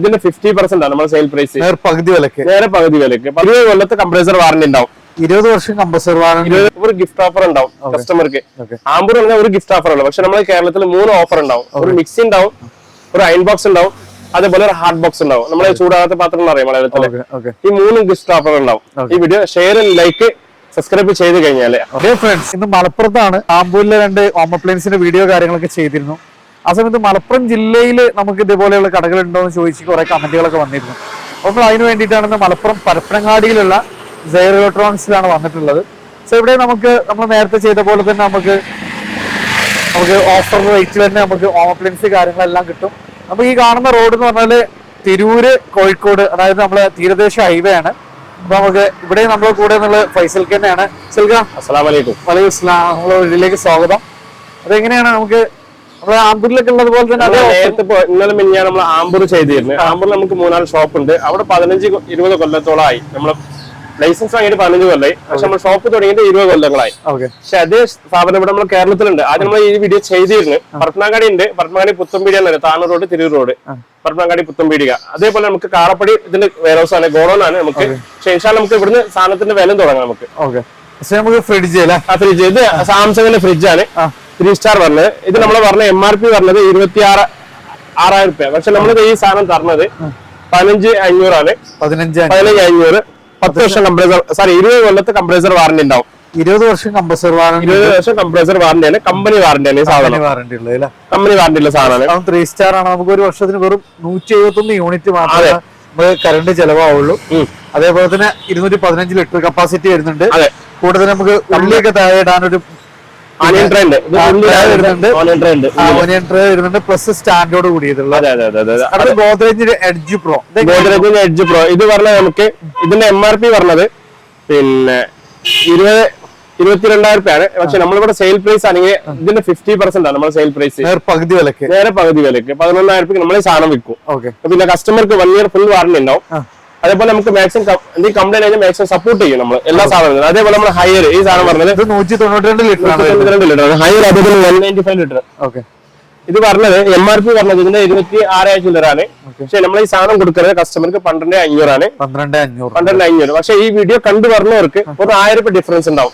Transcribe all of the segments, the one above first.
ഇതിന്റെ fifty percent ആണ് നമ്മുടെ സെയിൽ പ്രൈസ് പകുതി വിലക്ക്. നേരെ പകുതി വിലക്ക്. പതിനേഴ് കൊല്ലത്തെ കംപ്രസർ വാറന്റി ഉണ്ടാവും. ഇരുപത് വർഷം കമ്പസർ വാറന്റി ഒരു ഗിഫ്റ്റ് ഓഫർ ഉണ്ടാവും കസ്റ്റമർക്ക്. ആമ്പൂർ പറഞ്ഞാൽ ഒരു ഗിഫ്റ്റ് ഓഫർ ഉള്ളു. പക്ഷെ നമ്മുടെ കേരളത്തിൽ മൂന്ന് ഓഫർ ഉണ്ടാവും. ഒരു മിക്സി ഉണ്ടാവും ഒരു അയൺ ബോക്സ് ഉണ്ടാവും അതേപോലെ ഒരു ഹാർഡ് ബോക്സ് ഉണ്ടാവും. നമ്മളെ ചൂടാകാത്ത പാത്രം അറിയാം മലയാളത്തിൽ. ഓക്കെ ഈ മൂന്ന് ഗിഫ്റ്റ് ഓഫർ ഉണ്ടാവും. ഈ വീഡിയോ ഷെയർ ലൈക്ക് സബ്സ്ക്രൈബ് ചെയ്ത് കഴിഞ്ഞാൽ. ഫ്രണ്ട്സ് ഇന്ന് മലപ്പുറത്താണ് ആമ്പൂരിലെ രണ്ട് ഹോം അപ്ലയൻസിന്റെ വീഡിയോ കാര്യങ്ങളൊക്കെ ചെയ്തിരുന്നു. ആ സമയത്ത് മലപ്പുറം ജില്ലയിൽ നമുക്ക് ഇതേപോലെയുള്ള കടകൾ ഉണ്ടോ എന്ന് ചോദിച്ച് കുറെ കമന്റുകളൊക്കെ വന്നിരുന്നു. അപ്പോൾ അതിന് വേണ്ടിയിട്ടാണ് മലപ്പുറം പരപ്പനങ്ങാടിയിലുള്ള ജയർ ഇലക്ട്രോണിക്സിലാണ് വന്നിട്ടുള്ളത്. സോ ഇവിടെ നമുക്ക് നമ്മൾ നേരത്തെ ചെയ്ത പോലെ തന്നെ നമുക്ക് നമുക്ക് ഓഫർ റേറ്റിൽ തന്നെ നമുക്ക് ഹോം അപ്ലയൻസ് കാര്യങ്ങളെല്ലാം കിട്ടും. നമുക്ക് ഈ കാണുന്ന റോഡ് എന്ന് പറഞ്ഞാൽ തിരൂര് കോഴിക്കോട് അതായത് നമ്മളെ തീരദേശ ഹൈവേ ആണ്. അപ്പൊ നമുക്ക് ഇവിടെ നമ്മുടെ കൂടെ എന്നുള്ള ഫൈസൽ തന്നെയാണ്. സെൽക അസ്സലാം വലൈക്കും വലൈക്കും സ്ലാം നമ്മളെ വീട്ടിലേക്ക് സ്വാഗതം. അതെങ്ങനെയാണ് നമുക്ക് നമ്മുടെ ആമ്പൂരിലൊക്കെ ഉള്ളത് പോലെ തന്നെ അതേ നേരത്തെ ഇന്നലെ മിനിഞ്ഞാൽ നമ്മൾ ആമ്പൂർ ചെയ്തിരുന്നു ആമ്പൂർ നമുക്ക് മൂന്നാൽ ഷോപ്പ് ഉണ്ട്. അവിടെ പതിനഞ്ച് ഇരുപത് കൊല്ലത്തോളമായി നമ്മൾ ലൈസൻസ് വാങ്ങിയിട്ട് പതിനഞ്ച് കൊല്ലായി. പക്ഷെ നമ്മൾ ഷോപ്പ് തുടങ്ങിയിട്ട് ഇരുപത് കൊല്ലങ്ങളായി. പക്ഷെ അതേ സ്ഥാപനം ഇവിടെ നമ്മൾ കേരളത്തിലുണ്ട്. ആദ്യം നമ്മൾ ഈ വീഡിയോ ചെയ്തിരുന്നു. പത്മാങ്കാടി ഉണ്ട്. പത്മാങ്കാടി പുത്തമ്പീടി എന്ന് പറയുന്നത് താനൂർ റോഡ് തിരൂർ റോഡ്. പത്മാങ്കാടി പുത്തമ്പീടിക. അതേപോലെ നമുക്ക് കാറപ്പടി ഇതിന്റെ വെയർഹൗസ് ആണ്. ഗോഡൌൺ ആണ് നമുക്ക്. പക്ഷെ ഇൻഷാൽ നമുക്ക് ഇവിടുന്ന് സാധനത്തിന്റെ വില തുടങ്ങാം നമുക്ക്. നമുക്ക് ഫ്രിഡ്ജ് ഫ്രിഡ്ജ് ഇത് സാംസങ്ങിന്റെ ഫ്രിഡ്ജ് ആണ്. ആ. ത്രീ സ്റ്റാർ പറഞ്ഞത് ഇത് നമ്മൾ പറഞ്ഞ എം ആർ പി പറഞ്ഞത് ഇരുപത്തി ആറ് ആറായിരം രൂപ പക്ഷെ നമ്മൾ ഈ സാധനം തരണത് പതിനഞ്ച് അഞ്ഞൂറാണ്. പതിനഞ്ച് പതിനഞ്ച് അഞ്ഞൂറ്. പത്ത് വർഷം കംപ്രസർ സോറി ഇരുപത് കൊല്ലത്തെ കംപ്രസർ വാറണ്ടി ഉണ്ടാവും. ഇരുപത് വർഷം കംപ്രസർ വാറണ്ടി ഇരുപത് വർഷം കംപ്രസർ വാറന്റിയാണ് കമ്പനി വാറണ്ടി ആണ് സാധനം. വാറണ്ടി ഉള്ളത് അല്ലേ? കമ്പനി വാറണ്ടി ഉള്ള സാധനമാണ്. അതും ത്രീ സ്റ്റാർ ആണ്. നമുക്ക് ഒരു വർഷത്തിന് വെറും നൂറ്റി എഴുപത്തി ഒന്ന് യൂണിറ്റ് മാത്രമേ നമുക്ക് കറണ്ട് ചെലവാവുള്ളൂ. അതേപോലെ തന്നെ ഇരുന്നൂറ്റി പതിനഞ്ച് ലിറ്റർ കപ്പാസിറ്റി വരുന്നുണ്ട്. കൂടുതൽ നമുക്ക് ഉള്ളിയൊക്കെ താഴെ ഇടാനൊരു ഓണിയൻ ട്രേ ഉണ്ട്. വരുന്നുണ്ട്. ഓണിയൻ ട്രേ പ്ലസ് സ്റ്റാൻഡോട് കൂടിയതുള്ള ഗോദ്രേജിന്റെ എഡ്ജ് പ്രോ ഗോദ്രേജിന്റെ എഡ്ജ് പ്രോ ഇത് പറഞ്ഞ നമുക്ക് ഇതിന്റെ എം ആർ പി പറഞ്ഞത് പിന്നെ ഇരുപത് ഇരുപത്തിരണ്ടായിരം രൂപയാണ് പക്ഷെ നമ്മളിവിടെ സെയിൽ പ്രൈസ് ആണെങ്കിൽ ഇതിന്റെ ഫിഫ്റ്റി പെർസെന്റ് ആണ് നമ്മുടെ സെയിൽ പ്രൈസ് പകുതി വിലക്ക്. നേരെ പകുതി വിലക്ക്. പതിനൊന്നായിരം രൂപയ്ക്ക് നമ്മൾ ഈ സാധനം വിൽക്കും. പിന്നെ കസ്റ്റമർക്ക് വൺ ഇയർ ഫുൾ വാറന്റി ഉണ്ടാവും. അതേപോലെ നമുക്ക് മാക്സിമം എന്തെങ്കിലും കംപ്ലൈന്റ് ആയാലും മാക്സിമം സപ്പോർട്ട് ചെയ്യും നമ്മൾ എല്ലാ സാധനങ്ങളും അതേപോലെ നമ്മൾ ഹയർ ഈ സാധനം പറഞ്ഞത് നൂറ്റി തൊണ്ണൂറ്റി രണ്ട് ലിറ്റർ ലിറ്റർ ഹയർ അതേപോലെ one ninety five litre okay. ഇത് പറഞ്ഞത് എം ആർ പി പറഞ്ഞത് ഇതിന്റെ ഇരുപത്തി ആറായിരം ചില്ലറാണ് പക്ഷെ നമ്മൾ ഈ സാധനം കൊടുക്കുന്നത് കസ്റ്റമർക്ക് പന്ത്രണ്ട് അഞ്ഞൂറാണ്. പന്ത്രണ്ട് അഞ്ഞൂറ്. പന്ത്രണ്ട് അഞ്ഞൂറ്. പക്ഷെ ഈ വീഡിയോ കണ്ടു പറഞ്ഞവർക്ക് ഒരു ആയിരം രൂപ ഡിഫറൻസ് ഉണ്ടാവും.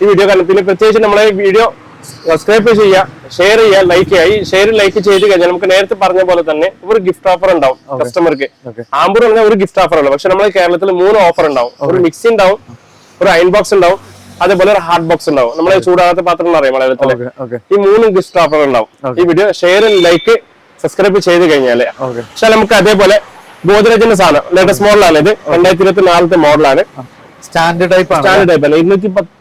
ഈ വീഡിയോ കണ്ടു. പിന്നെ പ്രത്യേകിച്ച് നമ്മളെ വീഡിയോ സബ്സ്ക്രൈബ് ചെയ്യുക ഷെയർ ചെയ്യുക ലൈക്ക് ചെയ്യുക ഈ ഷെയർ ലൈക്ക് ചെയ്ത് കഴിഞ്ഞാൽ നമുക്ക് നേരത്തെ പറഞ്ഞ പോലെ തന്നെ ഒരു ഗിഫ്റ്റ് ഓഫർ ഉണ്ടാവും കസ്റ്റമർക്ക്. ആമ്പൂർ പറഞ്ഞാൽ ഒരു ഗിഫ്റ്റ് ഓഫർ ഉള്ളൂ. പക്ഷെ നമ്മൾ കേരളത്തിൽ മൂന്ന് ഓഫർ ഉണ്ടാവും. ഒരു മിക്സി ഉണ്ടാവും ഒരു അയൺ ബോക്സ് ഉണ്ടാവും അതേപോലെ ഒരു ഹാർഡ് ബോക്സ് ഉണ്ടാവും. നമ്മളെ ചൂടാകാത്ത പാത്രം അറിയാം ഓക്കെ ഈ മൂന്ന് ഗിഫ്റ്റ് ഓഫർ ഉണ്ടാവും. ഈ വീഡിയോ ഷെയർ ലൈക്ക് സബ്സ്ക്രൈബ് ചെയ്ത് കഴിഞ്ഞാൽ പക്ഷെ നമുക്ക് അതേപോലെ ഗോദ്രേജിന്റെ സാധനം ലേറ്റസ്റ്റ് മോഡലാണ് ഇത്. രണ്ടായിരത്തി ഇരുപത്തി നാലത്തെ മോഡലാണ് സ്റ്റാൻഡേർഡ് ടൈപ്പ് സ്റ്റാൻഡേർഡ് ടൈപ്പ് അല്ല? ഇരുന്നൂറ്റി പത്ത്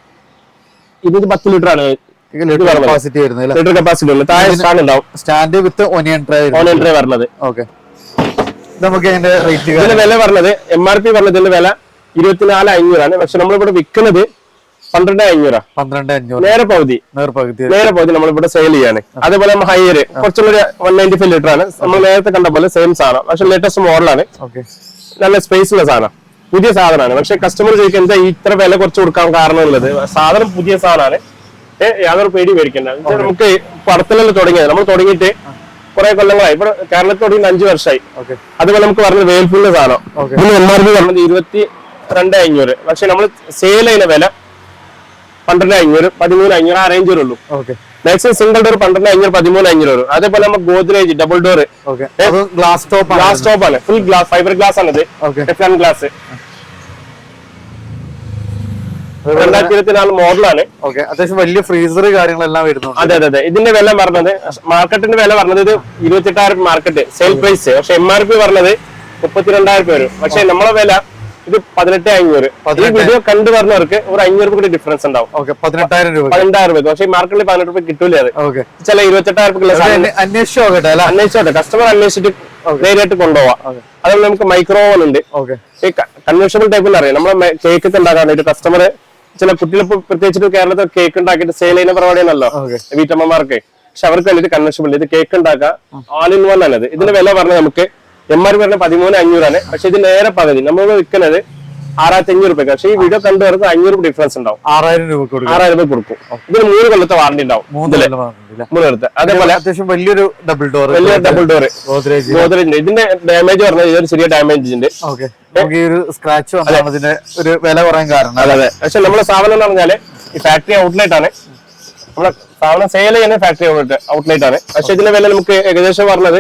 ഇരുന്നൂറ്റി പത്ത് ലിറ്റർ ആണ്. കപ്പാസിറ്റി വരുന്നത് ലിറ്റർ കപ്പാസിറ്റി താഴെ സ്റ്റാൻഡ് ഉണ്ടാവും. Stand with onion tray on tray വരുന്നത് ഓക്കെ നമുക്ക് അതിന്റെ റേറ്റ് ഇതിന്റെ വില പറഞ്ഞത് എം ആർ പി പറഞ്ഞതിന്റെ വില ഇരുപത്തിനാല് അഞ്ഞൂറാണ്. പക്ഷെ നമ്മളിവിടെ വിൽക്കുന്നത് പന്ത്രണ്ട് അഞ്ഞൂറാ. പന്ത്രണ്ട് അഞ്ഞൂറ്. നേരെ പകുതി. നേർ പകുതി. നേരെ പകുതി നമ്മളിവിടെ സെയിൽ ചെയ്യാണ്. അതേപോലെ നമ്മൾ ഹയർ കുറച്ചുള്ള വൺ നയന്റി ഫൈവ് ലിറ്റർ ആണ്. നമ്മൾ നേരത്തെ കണ്ട പോലെ സെയിം സാധനം. പക്ഷെ ലേറ്റസ്റ്റ് മോഡലാണ് ഓക്കെ നല്ല സ്പേസുള്ള സാധനം. പുതിയ സാധനമാണ്. പക്ഷെ കസ്റ്റമർ ചോദിക്കുക എന്താ ഇത്ര വില കുറച്ച് കൊടുക്കാൻ കാരണം ഉള്ളത്? സാധനം പുതിയ സാധനമാണ്. യാതൊരു പേടി മേടിക്കണ്ട നമുക്ക് പടത്തിലല്ല തുടങ്ങിയത്. നമ്മൾ തുടങ്ങിയിട്ട് കുറെ കൊല്ലങ്ങളായി. ഇവിടെ കേരളത്തിൽ തുടങ്ങി അഞ്ചു വർഷമായി അതുപോലെ നമുക്ക് പറഞ്ഞത് വേൽഫുള്ള സാധനം. പിന്നെ എം ആർ പി പറഞ്ഞത് ഇരുപത്തി രണ്ട് അഞ്ഞൂറ്. പക്ഷെ നമ്മൾ സെയിൽ ചെയ്യുന്ന വില പന്ത്രണ്ട് അഞ്ഞൂറ് പതിമൂന്ന് അഞ്ഞൂറ് ആ റേഞ്ച് വരുള്ളൂ മാക്സിമം സിംഗിൾ ഡോർ പന്ത്രണ്ട് അഞ്ഞൂറ് പതിമൂന്ന് അഞ്ഞൂറ് വരും. അതേപോലെ നമ്മൾ Godrej double door glass top glass top ആണ്. ഫുൾ ഗ്ലാസ് ഫൈബർ ഗ്ലാസ് ആണ് ടെഫ്ലാൻ ഗ്ലാസ് രണ്ടായിരത്തി ഇരുപത്തിനാല് മോഡലാണ്. ഓക്കെ അത്യാവശ്യം വലിയ ഫ്രീസർ കാര്യങ്ങളെല്ലാം വരുന്നുണ്ട്. അതെ അതെ അതെ. ഇതിന്റെ വില പറഞ്ഞത് മാർക്കറ്റിന്റെ വില പറഞ്ഞത് ഇത് ഇരുപത്തെട്ടായിരം മാർക്കറ്റ് സെയിൽ പ്രൈസ് പക്ഷെ എം ആർ പി പറഞ്ഞത് മുപ്പത്തിരണ്ടായിരം രൂപ വരും. പക്ഷെ നമ്മളെ വില ഇത് പതിനെട്ട് അഞ്ഞൂറ്. ഈ വീഡിയോ കണ്ടു പറഞ്ഞവർക്ക് ഒരു അഞ്ഞൂറ് കൂടി ഡിഫറൻസ് ഉണ്ടാവും. പതിനെട്ടായിരം രൂപ പതിനെട്ടായിരം രൂപ പക്ഷേ മാർക്കറ്റിൽ പതിനെട്ട് രൂപ കിട്ടൂല അത്. ചില ഇരുപത്തെട്ടായിരം അന്വേഷിച്ചു നോക്കട്ടെ അന്വേഷിച്ചോട്ടെ കസ്റ്റമർ അന്വേഷിച്ചിട്ട് നേരിട്ട് കൊണ്ടുപോവാം. അതുപോലെ നമുക്ക് മൈക്രോ ഓവൻ ഉണ്ട്. ഓക്കെ. ഈ കൺവെൻഷണൽ ടൈപ്പിൽ അറിയാം. നമ്മളെ കേക്ക് ഉണ്ടാക്കാൻ കസ്റ്റമർ ചില കുട്ടികൾ പ്രത്യേകിച്ചിട്ട് കേരളത്തിൽ കേക്ക് ഉണ്ടാക്കിയിട്ട് സെയിൽ ചെയ്യുന്ന പരിപാടിയാണല്ലോ വീട്ടമ്മമാർക്ക്. പക്ഷെ അവർക്ക് വേണ്ടിയിട്ട് കൺവെൻഷബിൾ ഇത് കേക്ക് ഉണ്ടാക്കുക ആൾ ഇൻ വൺ ആണ് ഇത് ഇതിന്റെ വില പറഞ്ഞാൽ നമുക്ക് എം ആർ പി പറഞ്ഞ പതിമൂന്ന് അഞ്ഞൂറാണ്. പക്ഷെ ഇത് നേരെ പകുതി. നമ്മൾ വിൽക്കുന്നത് ആറായിരത്തി അഞ്ഞൂറ് രൂപ പക്ഷേ ഈ വീഡിയോ കണ്ടുവർക്ക് അഞ്ഞൂറ് രൂപ ഡിഫറൻസ് ഉണ്ടാവും. ആറായിരം രൂപ ആറായിരം രൂപ കൊടുക്കും. ഇതിന് മൂന്ന് കൊല്ലത്തെ വാറണ്ടി ഉണ്ടാവും. മൂന്ന് കൊല്ലത്തെ അതേപോലെ അത്യാവശ്യം വലിയൊരു ഡബിൾ ഡോർ വലിയ ഡബിൾ ഡോർ ഗോദ്രേജ് ഗോദ്രേജിന്റെ ഇതിന്റെ ഡാമേജ് പറഞ്ഞാൽ ഇതൊരു ചെറിയ ഡാമേജ് ഉണ്ട്. ഈ ഒരു സ്ക്രാച്ച് ഇതിന്റെ ഒരു വില കുറയാൻ കാരണം അതെ അതെ. പക്ഷെ നമ്മുടെ സ്ഥാപനം എന്ന് പറഞ്ഞാൽ ഈ ഫാക്ടറി ഔട്ട്ലെറ്റ് ആണ്. നമ്മുടെ സ്ഥാപനം സെയിൽ ചെയ്യുന്ന ഫാക്ടറി ഔട്ട്ലെറ്റ് ആണ്. പക്ഷെ ഇതിന്റെ വില നമുക്ക് ഏകദേശം പറഞ്ഞത്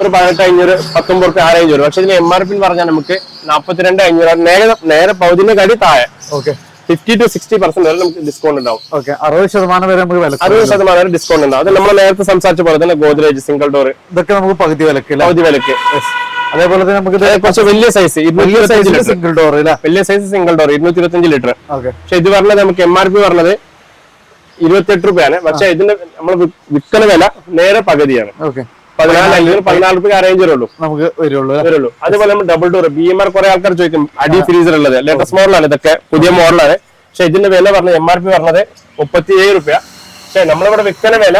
ഒരു പതിനെട്ട് അഞ്ഞൂറ് പത്തൊമ്പത് റുപ്യ ആറ് അഞ്ഞൂറ്. പക്ഷെ ഇതിന് എം ആർ പി പറഞ്ഞാൽ നമുക്ക് നാൽപ്പത്തിരണ്ട് അഞ്ഞൂറ് നേരെ നേരെ പകുതിന്റെ കടി താഴെ. Okay. Fifty to sixty percent വരെ നമുക്ക് ഡിസ്കൗണ്ട് ഉണ്ടാവും. ഓക്കെ. അറുപത് ശതമാനം വരെ നമുക്ക് വില അറുപത് ശതമാനം വരെ ഡിസ്കൗണ്ട് ഉണ്ടാവും. അത് നമ്മൾ നേരത്തെ സംസാരിച്ച പോലെ തന്നെ ഗോദ്രേജ് സിംഗിൾ ഡോർ ഇതൊക്കെ നമുക്ക് പകുതി വിലക്ക് പകുതി വിലക്ക്. അതേപോലെ തന്നെ നമുക്ക് കുറച്ച് വലിയ സൈസ് വലിയ ലിറ്റർ. സിംഗിൾ ഡോർ വലിയ സൈസ് സിംഗിൾ ഡോർ ഇരുന്നൂറ്റി ഇരുപത്തഞ്ച് ലിറ്റർ. ഓക്കെ. പക്ഷെ ഇത് പറഞ്ഞത് നമുക്ക് എം ആർ പി പറഞ്ഞത് ഇരുപത്തി എട്ട് രൂപയാണ് പക്ഷെ ഇതിന്റെ നമ്മൾ വിൽക്കുന്ന വില നേരെ പകുതിയാണ്. ഓക്കെ. പതിനാല് പതിനാല് രൂപ അറേഞ്ച് വരുള്ളൂ. നമുക്ക് വരുള്ളൂ? വരുള്ളൂ. അതുപോലെ നമ്മൾ double door B M R കുറെ ആൾക്കാർ ചോദിക്കും അടി ഫ്രീസർ ഉള്ളത്. ലേറ്റസ്റ്റ് മോഡലാണ് ഇതൊക്കെ പുതിയ മോഡലാണ് പക്ഷെ ഇതിന്റെ വില പറഞ്ഞത് എം ആർ പി പറഞ്ഞത് മുപ്പത്തി ഏഴ് രൂപ പക്ഷെ നമ്മളിവിടെ വിൽക്കുന്ന വില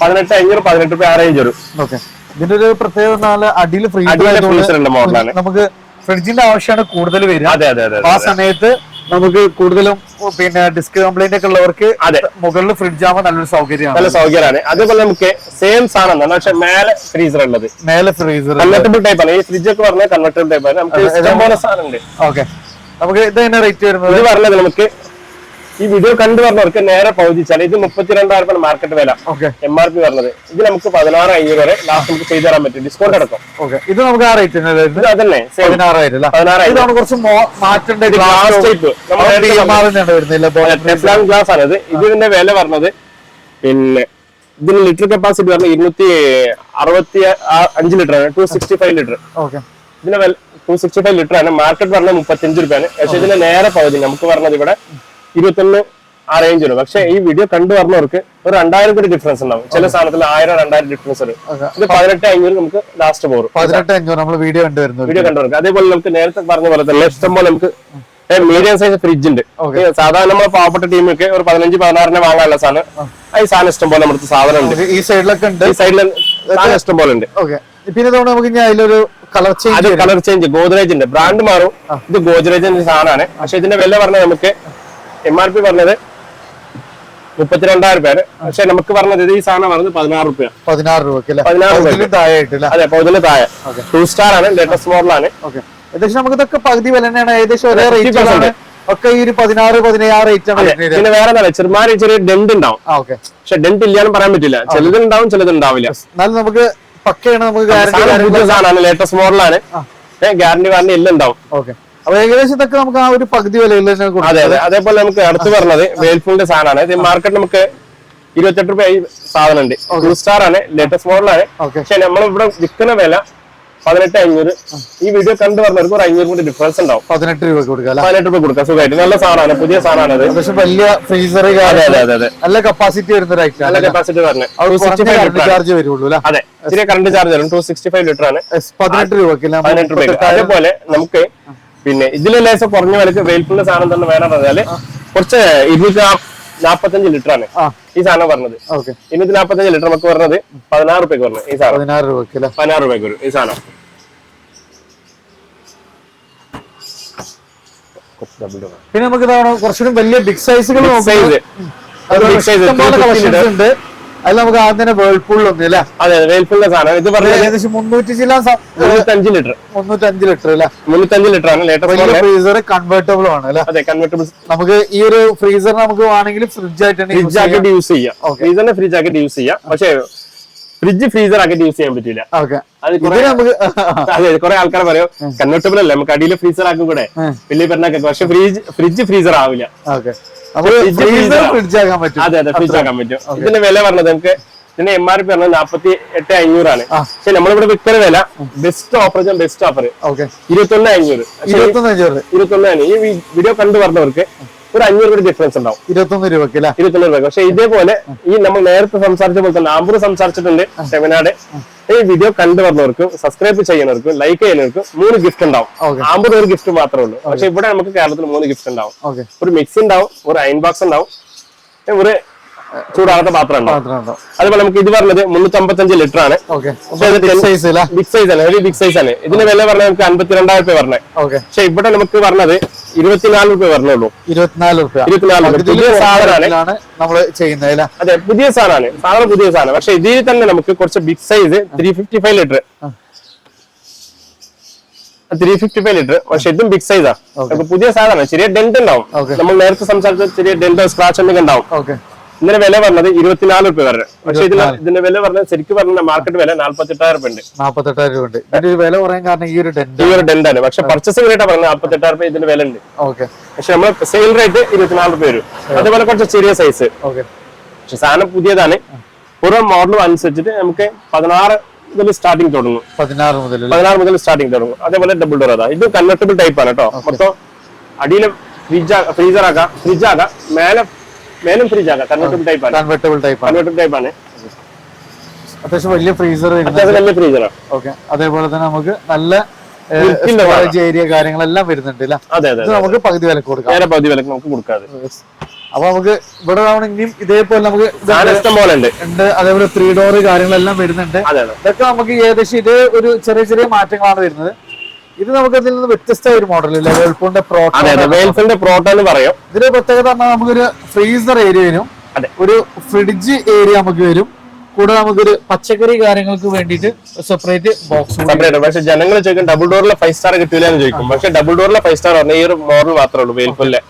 പതിനെട്ട് അഞ്ഞൂറ് പതിനെട്ട് രൂപ അറേഞ്ച് വരും. ഓക്കെ. ഇതിന്റെ ഒരു പ്രത്യേകത നാല് അടിയിൽ ഫ്രീസർ ഉള്ള മോഡലാണ് നമുക്ക് ഫ്രിഡ്ജിന്റെ ആവശ്യമാണ് കൂടുതൽ വരിക. അതെ അതെ അതെ ആ സമയത്ത് നമുക്ക് കൂടുതലും പിന്നെ ഡിസ്ക് കംപ്ലൈന്റ് ഒക്കെ ഉള്ളവർക്ക് അതെ. മുകളിൽ ഫ്രിഡ്ജ് ആവുമ്പോൾ നല്ലൊരു സൗകര്യമാണ്. നല്ല സൗകര്യമാണ്. അതേപോലെ നമുക്ക് സെയിം സാധനം പക്ഷേ പക്ഷെ മേലെ ഫ്രീസർ ഉള്ളത്. മേലെ ഫ്രീസർ കൺവെർട്ടബിൾ ടൈപ്പ് ആണ്. ഈ ഫ്രിഡ്ജ് ഒക്കെ പറഞ്ഞാൽ കൺവെർട്ടബിൾ ടൈപ്പ് ആണ്. നമുക്ക് ഇഷ്ടംപോലെ സാധനം ഉണ്ട് ഓക്കെ നമുക്ക് ഇത് തന്നെ റേറ്റ് വരുന്നത്? ഇത് പറഞ്ഞത് നമുക്ക് ഈ വീഡിയോ കണ്ടു പറഞ്ഞവർക്ക് നേരെ പൗതിച്ചാൽ ഇത് മുപ്പത്തിരണ്ടായിരം രൂപ മാർക്കറ്റ് വില എം ആർ പി പറഞ്ഞത് ഇത് നമുക്ക് പതിനാറ് അഞ്ഞൂറ് വരെ ലാസ്റ്റ് നമുക്ക് ചെയ്തു തരാൻ പറ്റും. ഡിസ്കൗണ്ട് അടക്കം. ഇത് നമുക്ക് ആ റേറ്റ് അതന്നെ. പതിനാറായിരം കുറച്ച് മാറ്റേണ്ട ഗ്ലാസ് ടൈപ്പ് ഗ്ലാസ് ആണ് ഇത് ഇതിന്റെ വില പറഞ്ഞത് പിന്നെ ഇതിന് ലിറ്റർ കപ്പാസിറ്റി പറഞ്ഞ ഇരുന്നൂറ്റി അറുപത്തി അഞ്ച് ലിറ്റർ ആണ്. ടു സിക്സ്റ്റി ഫൈവ് ലിറ്റർ ഇതിന്റെ ടു സിക്സ്റ്റി ഫൈവ് ലിറ്റർ ആണ്. മാർക്കറ്റ് പറഞ്ഞ മുപ്പത്തഞ്ച് രൂപയാണ്. പക്ഷെ ഇതിന്റെ നേരെ പകുതി നമുക്ക് പറഞ്ഞത് ഇവിടെ ഇരുപത്തൊന്ന് ആ റേഞ്ച് വരും. പക്ഷെ ഈ വീഡിയോ കണ്ടു പറഞ്ഞവർക്ക് ഒരു രണ്ടായിരം കൂടി ഡിഫറൻസ് ഉണ്ടാവും. ചില സാധനത്തിൽ ആയിരം രണ്ടായിരം ഡിഫറൻസ് വരും. ഇത് പതിനെട്ട് അഞ്ഞൂറ് നമുക്ക് ലാസ്റ്റ് പോകും പതിനെട്ട് അഞ്ഞൂറ് നമ്മൾ വീഡിയോ കണ്ടുവരുന്നു വീഡിയോ കണ്ടുവരും അതേപോലെ നമുക്ക് നേരത്തെ പറഞ്ഞ പോലെ തന്നെ ഇഷ്ടം പോലെ നമുക്ക് മീഡിയം സൈസ് ഫ്രിഡ്ജ് ഉണ്ട്. സാധാരണ നമ്മൾ പാവപ്പെട്ട ടീമൊക്കെ ഒരു പതിനഞ്ച് പതിനാറിന് വാങ്ങാനുള്ള സാധനം. ഈ സാധനം ഇഷ്ടം പോലെ നമ്മുടെ സാധനം ഉണ്ട്. ഈ സൈഡിലൊക്കെ ഉണ്ട്. ഈ സൈഡിൽ സാധനം ഇഷ്ടം പോലെ ഉണ്ട്. പിന്നെ നമുക്ക് അതിലൊരു colour change colour change Godrej ഉണ്ട്. ബ്രാൻഡ് മാറും. ഇത് ഗോദ്രേജിന്റെ സാധനമാണ്. പക്ഷെ ഇതിന്റെ വില പറഞ്ഞാൽ നമുക്ക് എം ആർ പി പറഞ്ഞത് മുപ്പത്തിരണ്ടായിരം രൂപയാണ് പക്ഷെ നമുക്ക് പറഞ്ഞത് ഈ സാധനം പറഞ്ഞത് പതിനാറ് രൂപ പതിനാറ് രൂപ പതിനാറ് താഴെ ആയിട്ടില്ല അതെ പതിന് താഴെ. Okay. ടൂ സ്റ്റാർ ആണ് ലേറ്റസ്റ്റ് മോഡലാണ് ആണ്. ഏകദേശം നമുക്ക് ഇതൊക്കെ പകുതി വില തന്നെയാണ്. ഏകദേശം ഒരേ 50% റേറ്റ് ഒക്കെ ഈ ഒരു പതിനാറ് പതിനേഴ് റേറ്റ് ആണ് പിന്നെ വേറെ എന്താ? ചെറുമാരി ചെറിയ ഡെന്റ് ഉണ്ടാവും. പക്ഷെ ഡെന്റ് ഇല്ലാന്ന് പറയാൻ പറ്റില്ല. ചിലത് ഉണ്ടാവും ചിലത് ഉണ്ടാവില്ല എന്നാലും നമുക്ക് പക്കയാണ് നമുക്ക് ലേറ്റസ്റ്റ് മോഡലാണ് ഗ്യാരണ്ടി വാറണ്ടി എല്ലാം ഉണ്ടാവും. ഓക്കെ. അപ്പൊ ഏകദേശം ഇതൊക്കെ നമുക്ക് ആ ഒരു പകുതി വിലയിൽ അതെ അതെ. അതേപോലെ നമുക്ക് അടുത്ത് പറഞ്ഞത് വേൾഫുളിന്റെ സാധനമാണ്. ഇത് മാർക്കറ്റ് നമുക്ക് ഇരുപത്തെട്ട് രൂപ സാധനം ഉണ്ട് ടൂ സ്റ്റാർ ആണ് ലേറ്റസ്റ്റ് മോഡലാണ് പക്ഷെ നമ്മൾ ഇവിടെ വിൽക്കുന്ന വില പതിനെട്ട് അഞ്ഞൂറ്. ഈ വീഡിയോ കണ്ടു പറഞ്ഞവർക്ക് ഒരു അഞ്ഞൂറ് കൂടി ഡിഫറൻസ് ഉണ്ടാവും. പതിനെട്ട് രൂപ കൊടുക്കാം പതിനെട്ട് രൂപ കൊടുക്കാം. സുഖമായിട്ട്. നല്ല സാധനമാണ് പുതിയ സാധനമാണ് പക്ഷെ വലിയ ഫ്രീസർ നല്ല കപ്പാസിറ്റി വരുന്ന ഒരു ഐറ്റം നല്ല കപ്പാസിറ്റി പറഞ്ഞു ചാർജ് വരുള്ളൂ അതെ. ചെറിയ കറണ്ട് ചാർജ് വരും ടു സിക്സ്റ്റി ഫൈവ് ലിറ്റർ ആണ് പതിനെട്ട് രൂപ പതിനെട്ട് രൂപ അതേപോലെ നമുക്ക് പിന്നെ ഇതിലെ ലേശം കുറഞ്ഞ വിലക്ക് വെയിൽഫുള്ള സാധനം തന്നെ വേണം പറഞ്ഞാൽ കുറച്ച് ഇരുന്നൂറ്റി നാപ്പത്തഞ്ച് ലിറ്റർ ആണ് ഈ സാധനം പറഞ്ഞത്. ഇരുന്നൂറ്റി നാപ്പത്തഞ്ച് ലിറ്റർ നമുക്ക് പറഞ്ഞത് പതിനാറ് രൂപയ്ക്ക് പറഞ്ഞു ഈ സാധനം. പതിനാറ് രൂപയ്ക്ക് പതിനാറ് രൂപയ്ക്ക് വരും ഈ സാധനം. പിന്നെ നമുക്ക് ഇതാണ് കുറച്ചുകൂടി വലിയ ബിഗ് സൈസുകൾ സൈസ് ബിഗ് സൈസ് ഉണ്ട്. അതിൽ നമുക്ക് ആദ്യം തന്നെ വേൾപൂളിലൊന്നും അല്ലെ അതെ വേൾപൂളിലെ സാധനം. ഇത് പറഞ്ഞു ഏകദേശം മുന്നൂറ്റി ചില മുന്നൂറ്റഞ്ച് ലിറ്റർ. മുന്നൂറ്റഞ്ച് ലിറ്റർ അല്ലെ മുന്നൂറ്റഞ്ച് ലിറ്റർ ആണ് ലേറ്റർ ഫ്രീസർ കൺവേർട്ടബിൾ ആണ് അല്ലെ അതെ കൺവേർട്ടബിൾ നമുക്ക് ഈ ഒരു ഫ്രീസർ നമുക്ക് വേണമെങ്കിൽ ഫ്രിഡ്ജ് ആയിട്ട് ഫ്രിഡ്ജ്. ആക്കിയിട്ട് യൂസ് ചെയ്യാം. ഫ്രീസറിനെ ഫ്രിഡ്ജ് ആക്കിയിട്ട് യൂസ് ചെയ്യാം. പക്ഷേ ഫ്രിഡ്ജ് ഫ്രീസർ ആക്കിയിട്ട് യൂസ് ചെയ്യാൻ പറ്റില്ല ഓക്കെ അത് കുറെ അതെ ആൾക്കാർ പറയും കൺവേർട്ടബിൾ അല്ലേ? നമുക്ക് അടിയിൽ ഫ്രീസർ ആക്കും കൂടെ. വലിയ പെണ്ണാക്കി പക്ഷെ ഫ്രിഡ്ജ് ഫ്രിഡ്ജ് ഫ്രീസർ ആവില്ല. അതെ അതെ ഫ്രിഡ്ജ് ആക്കാൻ പറ്റും. ഇതിന്റെ വില പറഞ്ഞത് നമുക്ക് ഇതിന്റെ എം ആർ പി പറഞ്ഞത് നാപ്പത്തി എട്ട് അഞ്ഞൂറാണ് പക്ഷെ നമ്മളിവിടെ വിൽക്കുന്ന വില ബെസ്റ്റ് ഓഫർ ബെസ്റ്റ് ഓഫർ ഇരുപത്തി ഇരുപത്തൊന്ന് അഞ്ഞൂറ്. അഞ്ഞൂറ്. ഇരുപത്തൊന്ന് അഞ്ഞൂറ്. ഈ വീഡിയോ കണ്ടു പറഞ്ഞവർക്ക് ഒരു അഞ്ഞൂറ് രൂപ ഡിഫറൻസ് ഉണ്ടാവും. ഇരുപത്തൊന്ന് രൂപക്ക് അല്ലെ? ഇരുപത്തൊന്ന് രൂപ. പക്ഷെ ഇതേപോലെ ഈ നമ്മൾ നേരത്തെ സംസാരിച്ച പോലെ തന്നെ ആമ്പൂർ സംസാരിച്ചിട്ടുണ്ട് സെമിനാട് ഈ വീഡിയോ കണ്ടു വന്നവർക്ക് സബ്സ്ക്രൈബ് ചെയ്യുന്നവർക്കും ലൈക്ക് ചെയ്യുന്നവർക്കും മൂന്ന് ഗിഫ്റ്റ് ഉണ്ടാവും. ആമ്പൂർ ഒരു ഗിഫ്റ്റ് മാത്രമേ ഉള്ളൂ. പക്ഷെ ഇവിടെ നമുക്ക് കേരളത്തിൽ മൂന്ന് ഗിഫ്റ്റ് ഉണ്ടാവും. ഒരു മിക്സി ഉണ്ടാവും ഒരു അയൺ ബോക്സ് ഉണ്ടാവും. ഒരു ചൂടാകാത്ത പാത്രം ഉണ്ടാവും മാത്രമുണ്ടോ അതുപോലെ നമുക്ക് ഇത് പറഞ്ഞത് മുന്നൂറ്റമ്പത്തഞ്ച് ലിറ്റർ ആണ്. ബിഗ് സൈസ് ആണ് ഒരു ബിഗ് സൈസ് ആണ്. ഇതിന്റെ വില പറഞ്ഞ നമുക്ക് അൻപത്തിരണ്ടായിരം രൂപ പറഞ്ഞത് പക്ഷെ ഇവിടെ നമുക്ക് പറഞ്ഞത് ഇരുപത്തിനാല് രൂപ പറഞ്ഞുള്ളൂ ഇരുപത്തിനാല് രൂപ ഇരുപത്തിനാല് രൂപ പുതിയ സാധനമാണ്. നമ്മൾ ചെയ്യുന്നത് അതെ പുതിയ സാധനമാണ്. സാധനം പുതിയ സാധനം. പക്ഷെ ഇതിൽ തന്നെ നമുക്ക് കുറച്ച് big size three fifty five litre. Three fifty five litre. പക്ഷെ ഇതും ബിഗ് സൈസാ പുതിയ സാധനമാണ്. ചെറിയ ഡെന്റ് ഉണ്ടാവും. നമ്മൾ നേരത്തെ സംസാരിച്ച ചെറിയ ഡെന്റോ സ്ക്രാച്ച് എന്തെങ്കിലും ഉണ്ടാവും. ഇതിന്റെ വില പറഞ്ഞത് ഇരുപത്തിനാല് രൂപ വരെ. പക്ഷെ ഇതിന് ഇതിന്റെ വില പറഞ്ഞത് ശരിക്കും പറഞ്ഞ മാർക്കറ്റ് വില നാല്പത്തെട്ടായിരം ഉണ്ട്. നാപ്പത്തെട്ടായിരം രൂപ ഉണ്ട്. ഇതിന്റെ വില പറയാൻ കാരണം ഈ ഒരു ഈ ഡെന്റ് ഒരു ആണ്. പക്ഷെ പർച്ചേസിംഗ് റേറ്റ് പറഞ്ഞത് നാല്പത്തെട്ടായിരം രൂപ ഇതിന്റെ വില ഉണ്ട്. ഓക്കെ. പക്ഷെ നമ്മൾ സെയിൽ റേറ്റ് ഇരുപത്തിനാല് രൂപ വരും. അതേപോലെ കുറച്ച് ചെറിയ സൈസ് ഓക്കെ. പക്ഷെ സാധനം പുതിയതാണ്. ഓരോ മോഡലും അനുസരിച്ചിട്ട് നമുക്ക് പതിനാറ് മുതൽ സ്റ്റാർട്ടിങ് തുടങ്ങും. പതിനാറ് മുതൽ പതിനാറ് മുതൽ സ്റ്റാർട്ടിങ് തുടങ്ങും. അതേപോലെ ഡബിൾ ഡോർ അതാ. ഇത് കൺവെർട്ടബിൾ ടൈപ്പ് ആണ് കേട്ടോ. മൊത്തം അടിയിൽ ഫ്രിഡ്ജ് ഫ്രീസർ ആക്കാം. ഫ്രിഡ്ജ് ആക്കാം. മേലെ മേലും ഫ്രിഡ്ജ് ആക്കാം കൺവെർട്ടബിൾ ടൈപ്പ് ആണ്. കൺവെർട്ടബിൾ ടൈപ്പ് ആണ്. കൺവെർട്ടബിൾ ടൈപ്പ് ആണ്. അത്യാവശ്യം വലിയ ഫ്രീസർ അത്യാവശ്യം വലിയ ഫ്രീസറാണ് ഓക്കെ. അതേപോലെ തന്നെ നമുക്ക് നല്ല ഏരിയ കാര്യങ്ങളെല്ലാം വരുന്നുണ്ട് നമുക്ക് പകുതി വിലക്ക് കൊടുക്കാം. പകുതി വിലക്ക് നമുക്ക് കൊടുക്കാതെ. അപ്പൊ നമുക്ക് ഇവിടെ ആവണമെങ്കിലും ഇതേപോലെ നമുക്ക് പോലെ ഉണ്ട്. അതേപോലെ ത്രീ ഡോർ കാര്യങ്ങളെല്ലാം വരുന്നുണ്ട്. ഇതൊക്കെ നമുക്ക് ഏകദേശം ഇതേ ഒരു ചെറിയ ചെറിയ മാറ്റങ്ങളാണ് വരുന്നത്. ഇത് നമുക്ക് ഇതിൽ നിന്ന് വ്യത്യസ്ത ഒരു മോഡൽ ഇല്ലേ? വേൾപൂളിന്റെ പ്രോ അതെ അതെ. വെയിൽസിന്റെ പ്രോട്ടോ എന്ന് പറയും. ഇതിന്റെ പ്രത്യേകത പറഞ്ഞാൽ നമുക്കൊരു ഫ്രീസർ ഏരിയ വരും. അതെ. ഒരു ഫ്രിഡ്ജ് ഏരിയ നമുക്ക് വരും. കൂടെ നമുക്കൊരു പച്ചക്കറി കാര്യങ്ങൾക്ക് വേണ്ടിയിട്ട് സെപ്പറേറ്റ് ബോക്സ് സെപ്പറേറ്റ് പക്ഷെ ജനങ്ങൾ ചോദിക്കും ഡബിൾ ഡോറിലെ ഫൈവ് സ്റ്റാർ കിട്ടില്ല എന്ന് ചോദിക്കും. പക്ഷെ ഡബിൾ ഡോറിലെ ഫൈവ് സ്റ്റാർ പറഞ്ഞാൽ ഈ ഒരു മോഡൽ മാത്രമേ ഉള്ളൂ വെയിൽഫുല്ലെ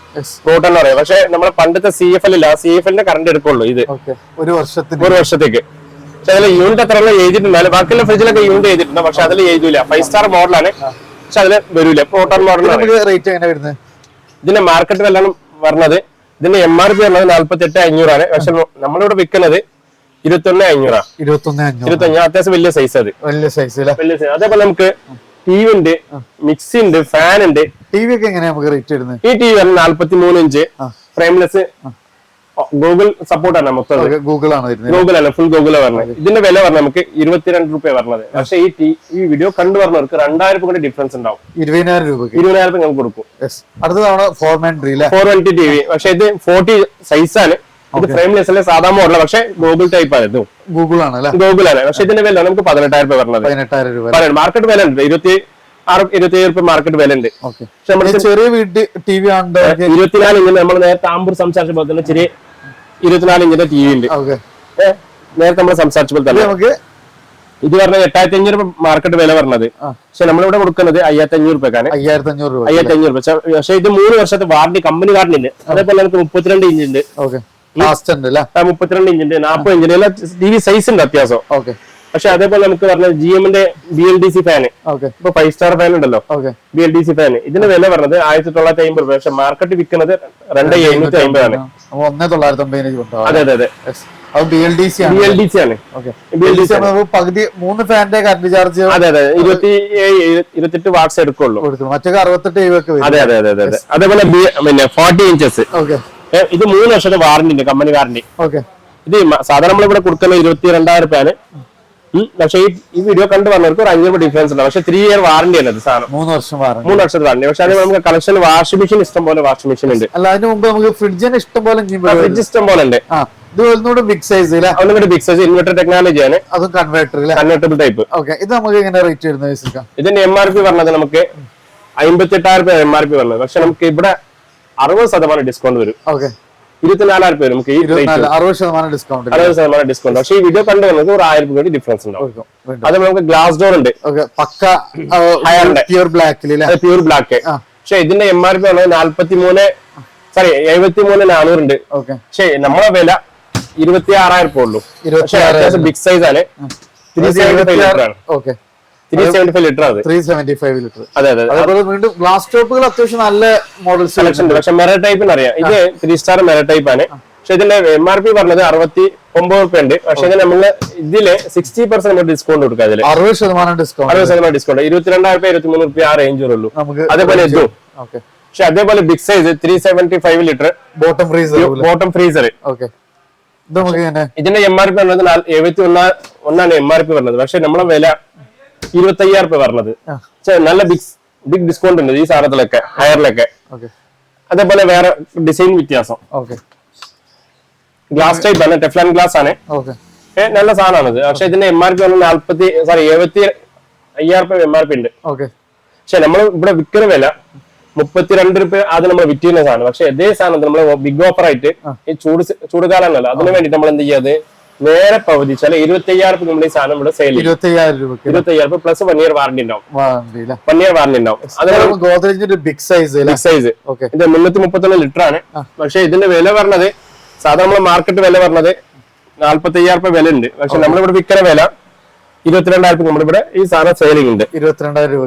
പ്രോട്ടോ എന്ന് പറയാം. പക്ഷെ നമ്മൾ പണ്ടത്തെ സി എഫ് എൽ ഇല്ല. സി എഫ് എല്ലിന്റെ കറണ്ട് എടുക്കുള്ളൂ ഇത്. ഒരു വർഷത്തിന്. ഒരു വർഷത്തേക്ക്. പക്ഷെ അതിൽ യൂണിറ്റ് അത്ര എഴുതിയിട്ടുണ്ട്? ബാക്കിയുള്ള ഫ്രിഡ്ജിലൊക്കെ യൂണിറ്റ് എഴുതിയിട്ടുണ്ട്. പക്ഷെ അതിൽ എഴുതില്ല ഫൈവ് സ്റ്റാർ മോഡലാണ് പക്ഷെ അതിൽ വരൂല. പ്രോട്ടോൺ മോഡൽ റേറ്റ് എങ്ങനെ വരുന്നത്? ഇതിന്റെ മാർക്കറ്റ് വില പറഞ്ഞത് ഇതിന്റെ എം ആർ പി പറഞ്ഞത് നാല്പത്തി എട്ട് അഞ്ഞൂറാണ് പക്ഷെ നമ്മളിവിടെ വിൽക്കുന്നത് ഇരുപത്തൊന്ന് ഇരുപത്തൊന്ന് അഞ്ഞൂറ്. ഇരുപത്തി അഞ്ഞൂറ് അത്യാവശ്യം വലിയ സൈസ് അത്. വലിയ സൈസ് വലിയ സൈസ് അതേപോലെ നമുക്ക് ടി വി ഉണ്ട് മിക്സി ഉണ്ട് ഫാൻ ഉണ്ട്. ടി വി ഒക്കെ എങ്ങനെയാ നമുക്ക് റേറ്റ് വരുന്നത്? ഈ ടി വി നാല്പത്തി മൂന്ന് ഇഞ്ച് ഫ്രെയിംലെസ് ഗൂഗിൾ സപ്പോർട്ട് ആണ് മൊത്തം. ഗൂഗിൾ ആണ് ഗൂഗിൾ അല്ല? ഫുൾ ഗൂഗിൾ പറഞ്ഞത് ഇതിന്റെ വില പറഞ്ഞ നമുക്ക് ഇരുപത്തിരണ്ട് രൂപ പറഞ്ഞത്. പക്ഷെ ഈ ടി ഈ വീഡിയോ കണ്ടു പറഞ്ഞവർക്ക് രണ്ടായിരം രൂപ കൂടി ഡിഫറൻസ് ഉണ്ടാവും. ഇരുപതിനായിരം രൂപ ഇരുപതിനായിരം രൂപ നമുക്ക് കൊടുക്കും. അടുത്തതാണ് four four twenty T V പക്ഷെ ഇത് ഫോർട്ടി സൈസാണ് ഇത് ഫ്രെയിംലെസ് അല്ലെ? സാധാ മോഡൽ പക്ഷെ ഗൂഗിൾ ടൈപ്പ് ആണ് ഇത്. ഗൂഗിൾ ആണ് ഗൂഗിൾ ആണ്. പക്ഷെ ഇതിന്റെ വില നമുക്ക് പതിനെട്ടായിരം രൂപ പറഞ്ഞത്. പതിനെട്ടായിരം രൂപ മാർക്കറ്റ് വില ഉണ്ട്. ഇരുപത്തി ഇരുപത്തി ഏഴ് മാർക്കറ്റ് വില ഉണ്ട് പക്ഷെ നമ്മൾ ചെറിയ വീട്ടിൽ ടി വി ഇരുപത്തിനാല് ഇഞ്ചിന് നമ്മൾ നേരത്തെ ആമ്പൂർ സംസാരിച്ച പോലെ തന്നെ ചെറിയ ഇരുപത്തിനാല് ഇഞ്ചിന്റെ ടി വി ഉണ്ട്. നേരത്തെ നമ്മൾ സംസാരിച്ച പോലെ തന്നെ. നമുക്ക് ഇത് പറഞ്ഞ എട്ടായിരത്തി അഞ്ഞൂറ് മാർക്കറ്റ് വില പറഞ്ഞത്. പക്ഷെ നമ്മളിവിടെ കൊടുക്കുന്നത് അയ്യായിരത്തി അഞ്ഞൂറ് രൂപക്കാണ് അയ്യായിരത്തി അഞ്ഞൂറ് രൂപ. അയ്യായിരത്തി അഞ്ഞൂറ് രൂപ പക്ഷെ- ഇത് മൂന്ന് വർഷത്തെ വാറണ്ടി കമ്പനി വാറണ്ടി ഉണ്ട് അതേപോലെ നമുക്ക് മുപ്പത്തിരണ്ട് ഇഞ്ച് ഉണ്ട് ഉണ്ട് മുപ്പത്തിരണ്ട് ഇഞ്ചിന്റെ നാൽപ്പത് ഇഞ്ചിന്റെ എല്ലാം ടി വി സൈസ് ഉണ്ട് അത്യാവശ്യം. ഓക്കെ പക്ഷെ അതേപോലെ നമുക്ക് പറഞ്ഞ ജി എമ്മിന്റെ ബി എൽ ഡി സി ഫാന് ഇപ്പൊ ഫൈവ് സ്റ്റാർ ഫാൻ ഉണ്ടല്ലോ. Okay B L D C fan ഇതിന്റെ വില പറഞ്ഞത് ആയിരത്തി തൊള്ളായിരത്തി അമ്പത് രൂപ. പക്ഷെ മാർക്കറ്റ് വിൽക്കുന്നത് രണ്ട് എഴുന്നൂറ്റി അമ്പതാണ്. അപ്പൊ ഒന്നേ തൊള്ളായിരത്തി അമ്പതിന് അതെ അതെ അതെ. B L D C B ആണ്. എൽ ഡി സി ആണ്. ബി എൽ ഡി സി പകുതി മൂന്ന് ഫാനിന്റെ കറണ്ട് ചാർജ് അതെ അതെ. ഇരുപത്തി ഇരുപത്തെട്ട് വാട്ട്സ് എടുക്കുള്ളൂ. മറ്റൊക്കെ അറുപത്തെട്ട് അതെ അതെ അതെ അതെ അതെ. അതേപോലെ പിന്നെ ഫോർട്ടി ഇഞ്ചസ് ഇത് മൂന്ന് വർഷത്തെ വാറണ്ടി ഉണ്ട് കമ്പനി വാറണ്ടി ഓക്കെ ഇത് സാധാരണ നമ്മളിവിടെ കൊടുക്കുന്ന ഇരുപത്തി രണ്ടായിരം രൂപയാണ് പക്ഷേ ഈ വീഡിയോ കണ്ടു വന്നവർക്ക് ഒരു അഞ്ഞൂറ് രൂപ ഡിഫറൻസ് ഉണ്ട്. പക്ഷേ ത്രീ ഇയർ വാറണ്ടി അല്ല സാധനം. മൂന്ന് വർഷം വാറണ്ടി മൂന്ന് വർഷത്തെ വാറണ്ടി പക്ഷെ അത് നമുക്ക് കളക്ഷൻ വാഷിംഗ് മെഷീൻ ഇഷ്ടം പോലെ വാഷിംഗ് മെഷീൻ ഉണ്ട്. അല്ല അതിന് മുമ്പ് നമുക്ക് ഫ്രിഡ്ജിന് ഇഷ്ടം പോലെ ഫ്രിഡ്ജ് ഇഷ്ടം പോലെ ഉണ്ട്. ഇത് ഒന്നുകൂടെ ബിഗ് സൈസ് അല്ലേ ഒന്നും ബിഗ് സൈസ് ഇൻവെർട്ടർ ടെക്നോളജി ആണ്. അതും കൺവേർട്ടർ കൺവെർട്ടബിൾ ടൈപ്പ് ഓക്കെ ഇത് നമുക്ക് എങ്ങനെ റേറ്റ് വരുന്നത് ഇതിന്റെ എം ആർ പി പറഞ്ഞത് നമുക്ക് അമ്പത്തി എട്ടായിരം രൂപ എം ആർ പി പറഞ്ഞത്. പക്ഷെ നമുക്ക് ഇവിടെ അറുപത് ശതമാനം ഡിസ്കൗണ്ട് വരും. ഓക്കെ ഇരുപത്തിനാലായിരം രൂപ നമുക്ക് ഈ അറുപത് ശതമാനം ഡിസ്കൗണ്ട് അറുപത് ശതമാനം ഡിസ്കൗണ്ട് പക്ഷേ ഈ വീഡിയോ കണ്ടു വന്നത് ഒരു ആയിരം രൂപ ഡിഫറൻസ് ഉണ്ടാവും. അതേപോലെ നമുക്ക് ഗ്ലാസ് ഡോർ ഉണ്ട്. പക്ക. പ്യൂർ ബ്ലാക്കിൽ പ്യൂർ ബ്ലാക്ക്. പക്ഷെ ഇതിന്റെ എം ആർ പി ആണ് നാല്പത്തി മൂന്ന് സോറി എഴുപത്തി മൂന്ന് നാനൂറുണ്ട് പക്ഷെ നമ്മളെ വില ഇരുപത്തി ആറായിരം രൂപ ഉള്ളൂ. പക്ഷെ ബിഗ് സൈസ് ആണ്. ത്രീ സെവന്റി ഫൈവ് ലിറ്റർ ആണ്. Okay. Three seventy five litre three seventy five litre അതെ അതെ. അതേപോലെ വീണ്ടും ഗ്ലാസ് ടോപ്പുകൾ അത്യാവശ്യം നല്ല മോഡൽസ് സെലക്ഷൻ ഉണ്ട്. പക്ഷെ മെറ ടൈപ്പിന് അറിയാം. ഇത് ത്രീ സ്റ്റാർ മെറ ടൈപ്പ് ആണ്. പക്ഷെ ഇതിന്റെ എം ആർ പി പറഞ്ഞത് അറുപത്തി ഒമ്പത് റുപ്യ ഉണ്ട്. പക്ഷെ ഇത് നമ്മൾ ഇതിൽ സിക്സ്റ്റി പെർസെന്റ് ഡിസ്കൗണ്ട് കൊടുക്കുക അതിൽ അറുപത് ശതമാനം ഡിസ്കൗണ്ട് അറുപത് ശതമാനം ഡിസ്കൗണ്ട് ഇരുപത്തിരണ്ടായിരം രൂപ ഇരുപത്തി മൂന്ന് റുപ്യ ആ റേഞ്ച് നമുക്ക് അതേപോലെ ഇതും. പക്ഷെ അതേപോലെ big size three seventy five litre bottom freezer bottom freezer okay. ഇതിന്റെ എം ആർ പി പറഞ്ഞത് എഴുപത്തി ഒന്നാണ് എം ആർ പി പറഞ്ഞത്. പക്ഷെ നമ്മളെ വില ഇരുപത്തി അയ്യായിരം രൂപ ആ. നല്ല ബിഗ് ബിഗ് ഡിസ്കൗണ്ട് ഉണ്ട് ഈ സാധനത്തിലൊക്കെ ഹയറിലൊക്കെ അതേപോലെ വേറെ ഡിസൈൻ വ്യത്യാസം. ഗ്ലാസ് ടൈപ്പ് ആണ് ടെഫ്ലാൻ ഗ്ലാസ് ആണ്. നല്ല സാധനമാണ് പക്ഷെ ഇതിന്റെ എം ആർ പി വന്ന് നാല്പത്തി സോറി എഴുപത്തി അയ്യായിരം രൂപ എം ആർ പി ഉണ്ട് പക്ഷെ നമ്മൾ ഇവിടെ വിൽക്കുന്ന വില മുപ്പത്തിരണ്ട് രൂപ ആദ്യം നമ്മൾ വിറ്റിരുന്ന സാധനം. പക്ഷെ അതേ സാധനം നമ്മൾ ബിഗ് ഓഫർ ആയിട്ട് ഈ ചൂട് ചൂടുകാലമല്ല അതിന് വേണ്ടിട്ട് നമ്മൾ എന്ത് ചെയ്യാതെ നേരെ പകുതി ചില ഇരുപത്തി അയ്യായിരം നമ്മൾ ഈ സാധനം ഇവിടെ സെയിൽ ഇരുപത്തി അയ്യായിരം രൂപക്ക് ഇരുപത്തി അയ്യായിരം പ്ലസ് വൺ ഇയർ വാറണ്ടി ഉണ്ടാവും. വൺ ഇയർ വാറണ്ടി ഉണ്ടാവും. ഗോദ്രേജിന്റെ ബിഗ് സൈസ് ബിഗ് സൈസ് ഇത് മുന്നൂറ്റി മുപ്പത്തൊന്ന് ലിറ്റർ ആണ് പക്ഷെ ഇതിന്റെ വില പറഞ്ഞത് സാധാരണ നമ്മൾ മാർക്കറ്റ് വില പറഞ്ഞത് നാല്പത്തി അയ്യായിരം രൂപ വില ഉണ്ട് പക്ഷെ നമ്മളിവിടെ വിൽക്കുന്ന വില ഇരുപത്തിരണ്ടായിരം രൂപ നമ്മളിവിടെ ഈ സാധനം സെയിലിംഗ് ഉണ്ട് ഇരുപത്തിരണ്ടായിരം രൂപ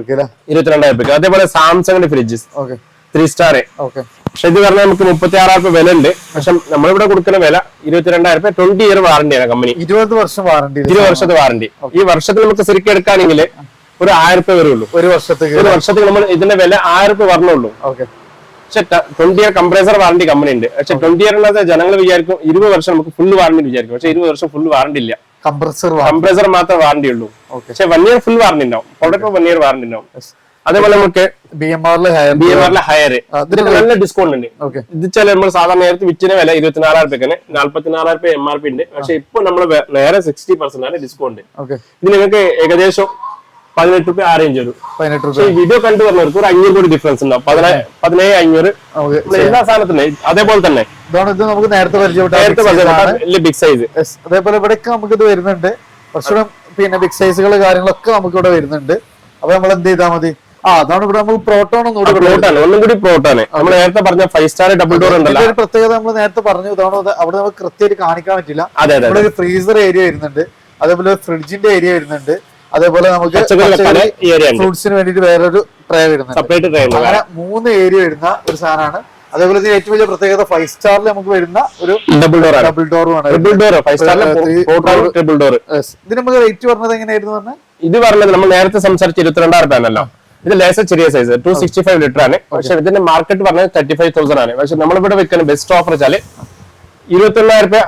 ഇരുപത്തിരണ്ടായിരം രൂപ അതേപോലെ സാംസങ്ങിന്റെ fridges okay three star okay പക്ഷെ ഇത് പറഞ്ഞാൽ നമുക്ക് മുപ്പത്തി ആറായിരം രൂപ വില ഉണ്ട് പക്ഷെ നമ്മളിവിടെ കൊടുക്കുന്ന വില ഇരുപത്തിരണ്ടായിരം രൂപ ട്വന്റി ഇയർ വാറണ്ടിയാണ് കമ്പനി ഇരുപത് വർഷം വാറണ്ടി ഇരുപത് വർഷത്തെ വാറണ്ടി ഈ വർഷത്തിൽ നമുക്ക് ശരിക്കും എടുക്കുകയാണെങ്കിൽ ഒരു ആയിരം രൂപ വരുള്ളൂ. ഒരു വർഷത്തേക്ക്. ഒരു വർഷത്തിൽ നമ്മൾ ഇതിന്റെ വില ആയിരം രൂപ വരണുള്ളൂ ഓക്കെ പക്ഷെ twenty year compressor warranty company ഉണ്ട്. പക്ഷെ ട്വന്റി ഇയർ ഉള്ളത് ജനങ്ങൾ വിചാരിക്കും ഇരുപത് വർഷം നമുക്ക് ഫുൾ വാറണ്ടി വിചാരിക്കും. പക്ഷെ ഇരുപത് വർഷം ഫുൾ വാറണ്ടി ഇല്ല. കംപ്രസർ കംപ്രസർ മാത്രമേ വാറണ്ടി ഉള്ളൂ. പക്ഷെ വൺ ഇയർ ഫുൾ വാറണ്ടി ഉണ്ടാവും. പ്രോഡക്റ്റ് വൺ ഇയർ വാറണ്ടി ഉണ്ടാവും. അതേപോലെ നമുക്ക് ബി എം ആറിൽ ഹയർ ബി എം ആറിലെ ഹയർ നല്ല ഡിസ്കൗണ്ട് ഉണ്ട്. ഓക്കെ ഇത് ചില നമ്മൾ സാധാരണ നേരത്തെ വിറ്റിന് വില ഇരുപത്തിനാലായിരം രൂപയ്ക്കാണ് നാല്പത്തിനാലായിരം രൂപ എം ആർ പി ഉണ്ട്. പക്ഷെ ഇപ്പൊ നമ്മൾ നേരെ സിക്സ്റ്റി പെർസെന്റ് ആണ് ഡിസ്കൗണ്ട് ഓക്കെ ഇത് നിങ്ങൾക്ക് ഏകദേശം പതിനെട്ട് രൂപ ആ റേഞ്ച് വരും. പതിനെട്ട് രൂപ വീഡിയോ കണ്ടു പറഞ്ഞവർക്ക് ഒരു അഞ്ഞൂറ് രൂപ ഡിഫറൻസ് ഉണ്ടാവും. പതിനേഴ് അഞ്ഞൂറ്. എല്ലാ സാധനത്തിനും അതേപോലെ തന്നെ. ഇത് നമുക്ക് നേരത്തെ പരിചയപ്പെട്ട ബിഗ് സൈസ് അതേപോലെ ഇവിടെയൊക്കെ നമുക്ക് ഇത് വരുന്നുണ്ട്. കുറച്ചുകൂടെ പിന്നെ ബിഗ് സൈസുകൾ കാര്യങ്ങളൊക്കെ നമുക്ക് ഇവിടെ വരുന്നുണ്ട്. അപ്പൊ നമ്മൾ എന്ത് ചെയ്താൽ മതി? ആ അതാണ് ഇവിടെ നമ്മൾ പ്രോട്ടോൺ. പ്ലോട്ടാണ് ഒന്നും കൂടി നമ്മൾ നേരത്തെ പറഞ്ഞ ഫൈവ് സ്റ്റാർ ഡബിൾ ഡോർ ഉണ്ടല്ലോ. ഒരു പ്രത്യേകത നമ്മൾ നേരത്തെ പറഞ്ഞു. ഇതാണ് ഇത് അവിടെ നമുക്ക് കൃത്യമായിട്ട് കാണിക്കാൻ പറ്റില്ല. അതെ അതെ ഒരു ഫ്രീസർ ഏരിയ വരുന്നുണ്ട്. അതേപോലെ ഫ്രിഡ്ജിന്റെ ഏരിയ വരുന്നുണ്ട്. അതേപോലെ നമുക്ക് ഫ്രൂട്ട്സിന് വേണ്ടിയിട്ട് വേറൊരു ട്രേ വരുന്നുണ്ട്. അങ്ങനെ മൂന്ന് ഏരിയ വരുന്ന ഒരു സാധനമാണ്. അതേപോലെ ഇതിന് ഏറ്റവും വലിയ പ്രത്യേകത ഫൈവ് സ്റ്റാറിൽ നമുക്ക് വരുന്ന ഒരു ഡബിൾ ഡോർ ഡബിൾ ഡോറും ആണ്. ട്രിപ്പിൾ ഡോർ ഫൈവ് സ്റ്റാറിൽ ഡബിൾ ഡോർ. ഇതിന് നമുക്ക് റേറ്റ് പറഞ്ഞത് എങ്ങനെയായിരുന്നു പറഞ്ഞത് ഇത് പറഞ്ഞത് നമ്മൾ നേരത്തെ സംസാരിച്ച ഇരുപത്തിരണ്ടായിരം രൂപ ആണല്ലോ. ഇത് ലേസർ ചെറിയ size two sixty five litre ആണ്. പക്ഷെ ഇതിന്റെ മാർക്കറ്റ് പറഞ്ഞത് തേർട്ടി ഫൈവ് തൗസൻഡ് ആണ്. പക്ഷെ നമ്മളിവിടെ വെക്കുന്ന ബെസ്റ്റ് ഓഫർ വെച്ചാൽ എണ്ണായിരം രൂപ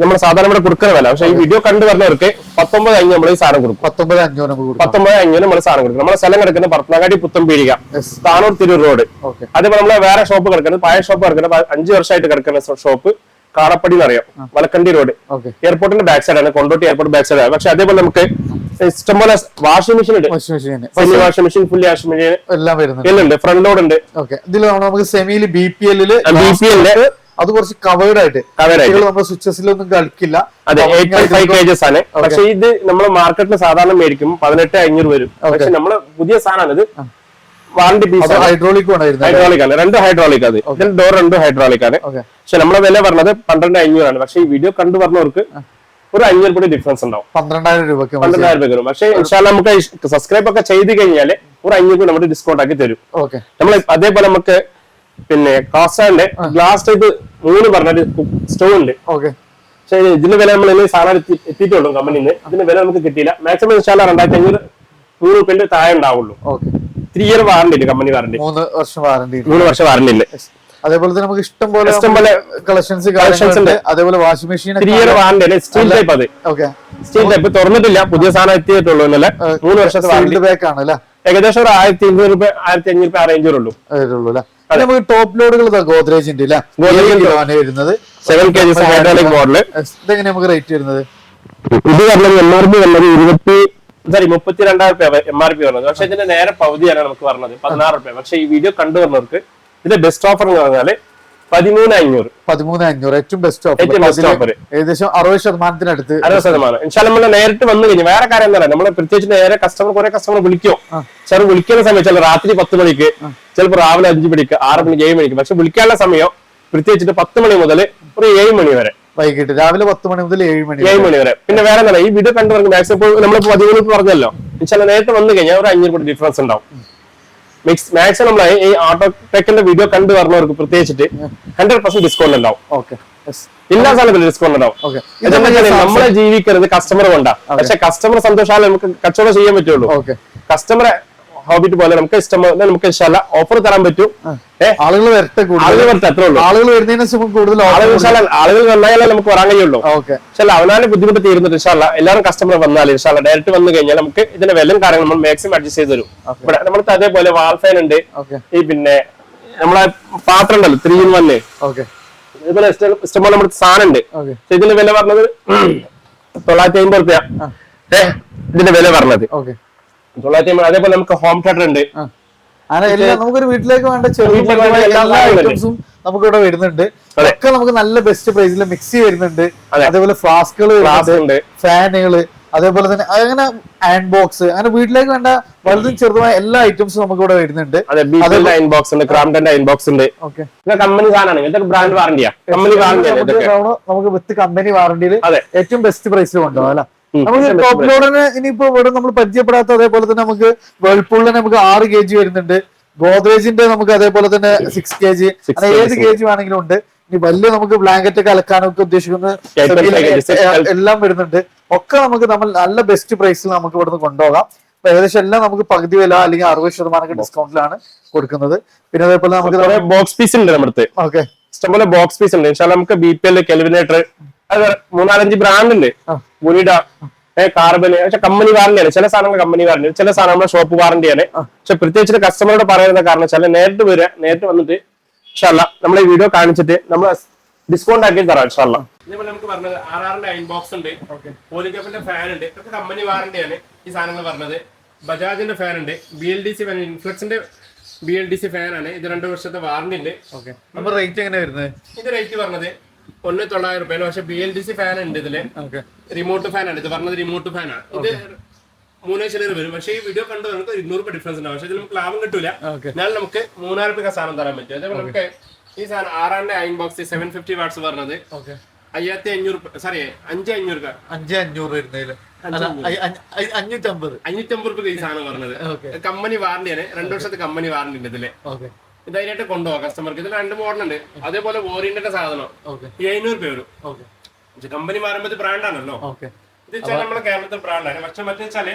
നമ്മൾ സാധാരണ ഇവിടെ കൊടുക്കുന്ന വില. പക്ഷെ ഈ വീഡിയോ കണ്ടു പറഞ്ഞവർക്ക് പത്തൊമ്പത് അഞ്ഞ് നമ്മൾ ഈ സാധനം കൊടുക്കും. പത്തൊമ്പത് പത്തൊമ്പത് അഞ്ഞൂറ് നമ്മൾ സാധനം കൊടുക്കും. നമ്മളെ സ്ഥലം കിടക്കുന്നത് പത്തനങ്ങാടി പുത്തം പീടിക താനൂർ തിരൂർ റോഡ് അതേപോലെ നമ്മളെ വേറെ ഷോപ്പ് കിടക്കുന്നത് പഴയ ഷോപ്പ് കിടക്കുന്നത് അഞ്ച് വർഷമായിട്ട് കിടക്കുന്ന ഷോപ്പ് കാടപ്പടി എന്നറിയാം വലക്കണ്ടി റോഡ്. എയർപോർട്ടിന്റെ ബാക്ക് സൈഡ് ആണ് കൊണ്ടോട്ടി എയർപോർട്ട് ബാക്ക് സൈഡ് ആണ്. പക്ഷെ അതേപോലെ നമുക്ക് ഇഷ്ടംപോലെ വാഷിംഗ് മെഷീൻ ഉണ്ട്. Washing semi washing machine fully washing machine എല്ലാം വരുന്നുണ്ട്. എല്ലാം ഉണ്ട്. ഫ്രണ്ട് ലോഡ് ഉണ്ട്. ഓക്കെ. ഇതിൽ നമുക്ക് സെമിയിൽ ബി പി എല്ലിൽ ബി പി എല്ലിൽ അത് കുറച്ച് കവേർഡ് ആയിട്ട്. സ്വിച്ചസിൽ സ്വിച്ചസിലൊന്നും കളിക്കില്ല. അതെ എയ്റ്റ് പോയിന്റ് ഫൈവ് കേജസ് ആണ്. പക്ഷെ ഇത് നമ്മൾ മാർക്കറ്റിൽ സാധാരണ മേടിക്കും. പതിനെട്ട് അഞ്ഞൂറ് വരും. പക്ഷെ നമ്മൾ പുതിയ സാധനമാണ് ഇത് വാറണ്ടി പീസ് ഹൈഡ്രോളിക് ഹൈഡ്രോളിക് ആണ്. രണ്ട് ഹൈഡ്രോളിക് അത് ഡോർ രണ്ട് ഹൈഡ്രോളിക് ആണ്. പക്ഷെ നമ്മുടെ വില പറഞ്ഞത് പന്ത്രണ്ട് അഞ്ഞൂറാണ് പക്ഷെ ഈ വീഡിയോ കണ്ടു പറഞ്ഞവർക്ക് ഒരു അഞ്ഞൂറ് കൂടി ഡിഫറൻസ് ഉണ്ടാവും. പന്ത്രണ്ടായിരം രൂപക്ക് പന്ത്രണ്ടായിരം രൂപ വരും. പക്ഷേ ഇൻഷാല്ല നമുക്ക് സബ്സ്ക്രൈബ് ഒക്കെ ചെയ്ത് കഴിഞ്ഞാൽ ഒരു അഞ്ഞൂറ് കൂടി നമ്മൾ ഡിസ്കൗണ്ട് ആക്കി തരും. ഓക്കെ നമ്മൾ അതേപോലെ നമുക്ക് പിന്നെ കാസ്റ്റാന്റെ ഗ്ലാസ് ടൈപ്പ് മൂന്ന് പറഞ്ഞൊരു സ്റ്റോൺ ഉണ്ട് ഓക്കെ പക്ഷേ ഇതിന്റെ വില നമ്മൾ സാധനം എത്തി- എത്തിയിട്ടുള്ളൂ കമ്പനിന്ന് നിന്ന് ഇതിന്റെ വില നമുക്ക് കിട്ടിയില്ല. മാക്സിമം ഇൻഷാല്ല രണ്ടായിരത്തി അഞ്ഞൂറ് നൂറ് റുപ്യന്റെ താഴെ ഉണ്ടാവുള്ളൂ. ഓക്കെ ത്രീ ഇയർ വാറണ്ടി ഇല്ല കമ്പനി വാറണ്ടി മൂന്ന് വർഷം വാറണ്ടി മൂന്ന് വർഷം വാറണ്ടി ഇല്ല? അതേപോലെ തന്നെ നമുക്ക് ഇഷ്ടം പോലെ ഇഷ്ടം പോലെ കളക്ഷൻസ് കളക്ഷൻസ് ഉണ്ട്. അതേപോലെ washing machine three year warranty അല്ലെ. സ്റ്റീൽ ടൈപ്പ് അത് ഓക്കെ സ്റ്റീൽ ടൈപ്പ് തുറന്നിട്ടില്ല. പുതിയ സാധനം എത്തിയിട്ടുള്ളൂ ഇന്നലെ മൂന്ന് വർഷത്തെ വാറണ്ടി ബാക്ക് ആണ് അല്ലേ? ഏകദേശം ഒരു ആയിരത്തി അഞ്ഞൂറ് രൂപ ആയിരത്തി അഞ്ഞൂറ് രൂപ അറേഞ്ച് ഉള്ളൂ. വരുള്ളൂ അല്ലേ? നമുക്ക് ടോപ്പ് ലോഡുകൾ ഗോദ്രേജിന്റെ വരുന്നത്. Seven K G hydraulic Yes. ഇതെങ്ങനെ നമുക്ക് റേറ്റ് വരുന്നത്? ഇത് പറഞ്ഞത് എം ആർ പി വന്നത് ഇരുപത്തി സോറി മുപ്പത്തി രണ്ടായിരം രൂപ എം ആർ പി പറഞ്ഞത് പക്ഷെ ഇതിന്റെ നേരെ പകുതിയാണ് നമുക്ക് പറഞ്ഞത്. പതിനാറ് രൂപ പക്ഷെ ഈ വീഡിയോ കണ്ടുവന്നവർക്ക് ഇതിന്റെ ബെസ്റ്റ് ഓഫർ എന്ന് പറഞ്ഞാൽ പതിമൂന്ന് അഞ്ഞൂറ്. പതിമൂന്ന് അഞ്ഞൂറ്. ഏറ്റവും ബെസ്റ്റ് ഏറ്റവും ബെസ്റ്റ് ഓഫർ. ഏകദേശം അറുപത് ശതമാനത്തിനടുത്ത് അറുപത് ശതമാനം. ഇൻഷാൽ നമ്മൾ നേരിട്ട് വന്നു കഴിഞ്ഞു വേറെ കാര്യം എന്താ നമ്മൾ പ്രത്യേകിച്ച് നേരെ കസ്റ്റമർ കുറെ കസ്റ്റമർ വിളിക്കും? ചില വിളിക്കുന്ന സമയം ചില രാത്രി പത്ത് മണിക്ക് ചിലപ്പോൾ രാവിലെ അഞ്ച് മണിക്ക് ആറ് മണിക്ക് ഏഴ് മണിക്ക്. പക്ഷെ വിളിക്കാനുള്ള സമയം പ്രത്യേകിച്ചിട്ട് പത്ത് മണി മുതൽ ഒരു ഏഴ് മണി വരെ. വൈകിട്ട് രാവിലെ പത്ത് മണി മുതൽ ഏഴ് മണി ഏഴ് മണി വരെ. പിന്നെ വേറെ എന്താ ഈ വീഡിയോ കണ്ടു പറഞ്ഞ മാക്സിമം ഇപ്പോൾ നമ്മളിപ്പോ പതിമൂന്ന് പറഞ്ഞല്ലോ. ചില നേരത്തെ വന്നു കഴിഞ്ഞാൽ ഒരു അഞ്ഞൂറ് കൂടി ഡിഫറൻസ് ഉണ്ടാവും. മിക്സ് മാക്സിമം നമ്മൾ ഈ ഓട്ടോ ടെക്കിന്റെ വീഡിയോ കണ്ടു പറഞ്ഞവർക്ക് പ്രത്യേകിച്ചിട്ട് ഹൺഡ്രഡ് പെർസെന്റ് ഡിസ്കൗണ്ട് ഉണ്ടാവും. ഓക്കെ എല്ലാ സാധനത്തിലും ഡിസ്കൗണ്ട് ഉണ്ടാവും. നമ്മളെ ജീവിക്കരുത് കസ്റ്റമർ കൊണ്ടാ പക്ഷെ കസ്റ്റമർ സന്തോഷാലേ നമുക്ക് കച്ചവടം ചെയ്യാൻ പറ്റുള്ളൂ. കസ്റ്റമറെ ഹോബിറ്റ് പോലെ നമുക്ക് ഇഷ്ടം പോലെ നമുക്ക് ഇഷ്ടമല്ല ഓഫർ തരാൻ പറ്റും. ആളുകൾ വരട്ടെ കൂടുതൽ. വരട്ടെ അത്രേ ഉള്ളൂ. ആളുകൾ വരുന്നതിന് കൂടുതൽ ആളുകൾ നന്നായാലേ നമുക്ക് വരാൻ കഴിയുള്ളൂ. ഓക്കെ. പക്ഷെ അവനാന്റെ ബുദ്ധിമുട്ട് തീരുന്നിട്ട് ഇൻഷാല്ല എല്ലാവരും കസ്റ്റമർ വന്നാൽ ഇൻഷാല്ല ഡയറക്റ്റ് വന്നു കഴിഞ്ഞാൽ നമുക്ക് ഇതിന്റെ വിലയും കാര്യങ്ങളും നമ്മൾ മാക്സിമം അഡ്ജസ്റ്റ് ചെയ്ത് തരും. ഇവിടെ നമ്മൾ അതേപോലെ വാൾ വാൾഫൈൻ ഉണ്ട്. ഈ പിന്നെ നമ്മളെ പാത്രം ഉണ്ടല്ലോ ത്രീ ഇൻ വണ് ഓക്കെ. ഇതുപോലെ ഇഷ്ടം- ഇഷ്ടംപോലെ നമ്മുടെ സാധനം ഉണ്ട്. ഇതിന് ഇതിന്റെ വില പറഞ്ഞത് തൊള്ളായിരത്തി അമ്പത് റുപ്യ ഇതിന്റെ വില പറഞ്ഞത്. തൊള്ളായിരത്തി അമ്പത് അതേപോലെ നമുക്ക് ഹോം തിയേറ്റർ ഉണ്ട്. അങ്ങനെ എല്ലാം നമുക്കൊരു വീട്ടിലേക്ക് വേണ്ട വേണ്ട എല്ലാ ഐറ്റംസും നമുക്ക് ഇവിടെ വരുന്നുണ്ട്. ഒക്കെ നമുക്ക് നല്ല ബെസ്റ്റ് പ്രൈസിൽ മിക്സി വരുന്നുണ്ട് അതേപോലെ ഫ്ലാസ്കുകൾ വരുന്നുണ്ട്. ഫാനുകൾ അതേപോലെ തന്നെ അങ്ങനെ ഹാൻഡ് ബോക്സ് അങ്ങനെ വീട്ടിലേക്ക് വേണ്ട വലുതും ചെറുതുമായ എല്ലാ ഐറ്റംസും നമുക്ക് ഇവിടെ വരുന്നുണ്ട്. അയൺ ബോക്സ് ഉണ്ട് ക്രാംഡന്റെ അയൺ ബോക്സ് ഉണ്ട്. കമ്പനി സാധനമാണ്. ഇതൊക്കെ ബ്രാൻഡ് വാറണ്ടിയാ കമ്പനി വാറണ്ടി ആണ് നമുക്ക് വിത്ത് കമ്പനി വാറണ്ടിയിൽ ഏറ്റവും ബെസ്റ്റ് പ്രൈസിൽ കൊണ്ടുപോകാം അല്ലെ? നമുക്ക് ടോപ്പ് ലോഡിന് ഇനിയിപ്പോ ഇവിടെ നമ്മൾ പരിചയപ്പെടാത്ത അതേപോലെ തന്നെ നമുക്ക് വേൾപൂളിന് നമുക്ക് ആറ് കെ ജി വരുന്നുണ്ട്. ഗോദ്രേജിന്റെ നമുക്ക് അതേപോലെ തന്നെ സിക്സ് കെ ജി ഏത്. കെ ജി വേണമെങ്കിലും ഉണ്ട്. ഇനി വലിയ നമുക്ക് ബ്ലാങ്കറ്റ് ഒക്കെ അലക്കാനൊക്കെ ഉദ്ദേശിക്കുന്ന. എല്ലാം വരുന്നുണ്ട്. ഒക്കെ നമുക്ക് നമ്മൾ നല്ല ബെസ്റ്റ് പ്രൈസിൽ നമുക്ക് ഇവിടുന്ന് കൊണ്ടുപോകാം. ഏകദേശം എല്ലാം നമുക്ക് പകുതി വില അല്ലെങ്കിൽ അറുപത് ശതമാനം ഡിസ്കൗണ്ടിലാണ് കൊടുക്കുന്നത്. പിന്നെ അതേപോലെ നമുക്ക് ബോക്സ് പീസ് ഉണ്ട് നമ്മുടെ ഓക്കെ ഇഷ്ടംപോലെ ബോക്സ് പീസ് ഉണ്ട്. നമുക്ക് ബി പി എൽ കെൽവിനേറ്റർ മൂന്നാലഞ്ച് ബ്രാൻഡ് ഉണ്ട് ബുലിഡ കാർബന് കാർബൺ പക്ഷെ കമ്പനി വാറന്റിയാണ് ചില സാധനങ്ങൾ കമ്പനി വാറന്റി ചില സാധനം നമ്മുടെ ഷോപ്പ് വാറന്റിയാണ് പക്ഷെ പ്രത്യേകിച്ച് കസ്റ്റമറോട് പറയുന്ന കാരണം ചില നേരിട്ട് വരിക നേരിട്ട് വന്നിട്ട് ഇഷ്ടമല്ല നമ്മളെ വീഡിയോ കാണിച്ചിട്ട് നമ്മൾ ഡിസ്കൗണ്ട് ആക്കി തരാം ഇഷ്ടമല്ല ഇതേപോലെ നമുക്ക് പറഞ്ഞത് ആർ ആറിന്റെ അയൺ ബോക്സ് ഉണ്ട്. പോലിക്കപ്പിന്റെ ഫാൻ ഉണ്ട്. ഇതൊക്കെ കമ്പനി വാറന്റിയാണ് ഈ സാധനങ്ങൾ പറഞ്ഞത്. ബജാജിന്റെ ഫാൻ ഉണ്ട്. B L D C fan ഇൻഫ്ലക്സിന്റെ B L D C fan ആണ്. ഇത് രണ്ട് വർഷത്തെ വാറന്റി ഉണ്ട്. ഓക്കെ നമ്മൾ റേറ്റ് എങ്ങനെ വരുന്നത്? ഇത് റേറ്റ് പറഞ്ഞത് ഒന്ന് തൊള്ളായിരം റുപ്യാണ് പക്ഷെ B L D C fan ഉണ്ട് ഇതിൽ. റിമോട്ട് ഫാൻ ആണ്. ഇത് പറഞ്ഞത് റിമോട്ട് ഫാൻ ആണ്. ഇത് മൂന്നേ ചിലർ വരും. പക്ഷേ ഈ വീഡിയോ കണ്ടു നമുക്ക് ഇരുന്നൂറ് രൂപ ഡിഫറൻസ് ഉണ്ടാവും. പക്ഷെ ഇതിൽ നമുക്ക് ലാഭം കിട്ടൂല. എന്നാൽ നമുക്ക് മൂന്നായിരം രൂപ സാധനം തരാൻ പറ്റും. അതേപോലെ നമുക്ക് ഈ സാധനം ആറാന്റെ iron box seven fifty watts പറഞ്ഞത് അയ്യായിരത്തി അഞ്ഞൂറ് സോറി അഞ്ച് അഞ്ഞൂറ് രൂപ അഞ്ച് അഞ്ഞൂറ് വരുന്നതിൽ. അഞ്ഞൂറ്റമ്പത്. അഞ്ഞൂറ്റമ്പത് രൂപ ഈ സാധനം പറഞ്ഞത്. കമ്പനി വാറന്റിയാണ് രണ്ടു വർഷത്തെ കമ്പനി വാറണ്ടി ഉണ്ട് ഇതിൽ. ഇതായിട്ട് കൊണ്ടുപോകാം കസ്റ്റമർക്ക് ഇതിൽ രണ്ട് മോഡൽ ഉണ്ട്. അതേപോലെ ഓറിയന്റിന്റെ സാധനം. എഴുന്നൂറ് പേര് കമ്പനി മാറുമ്പോൾ ഇത് ബ്രാൻഡാണല്ലോ ഇത് നമ്മുടെ കേരളത്തിൽ ബ്രാൻഡാണ് പക്ഷെ മറ്റേ വെച്ചാൽ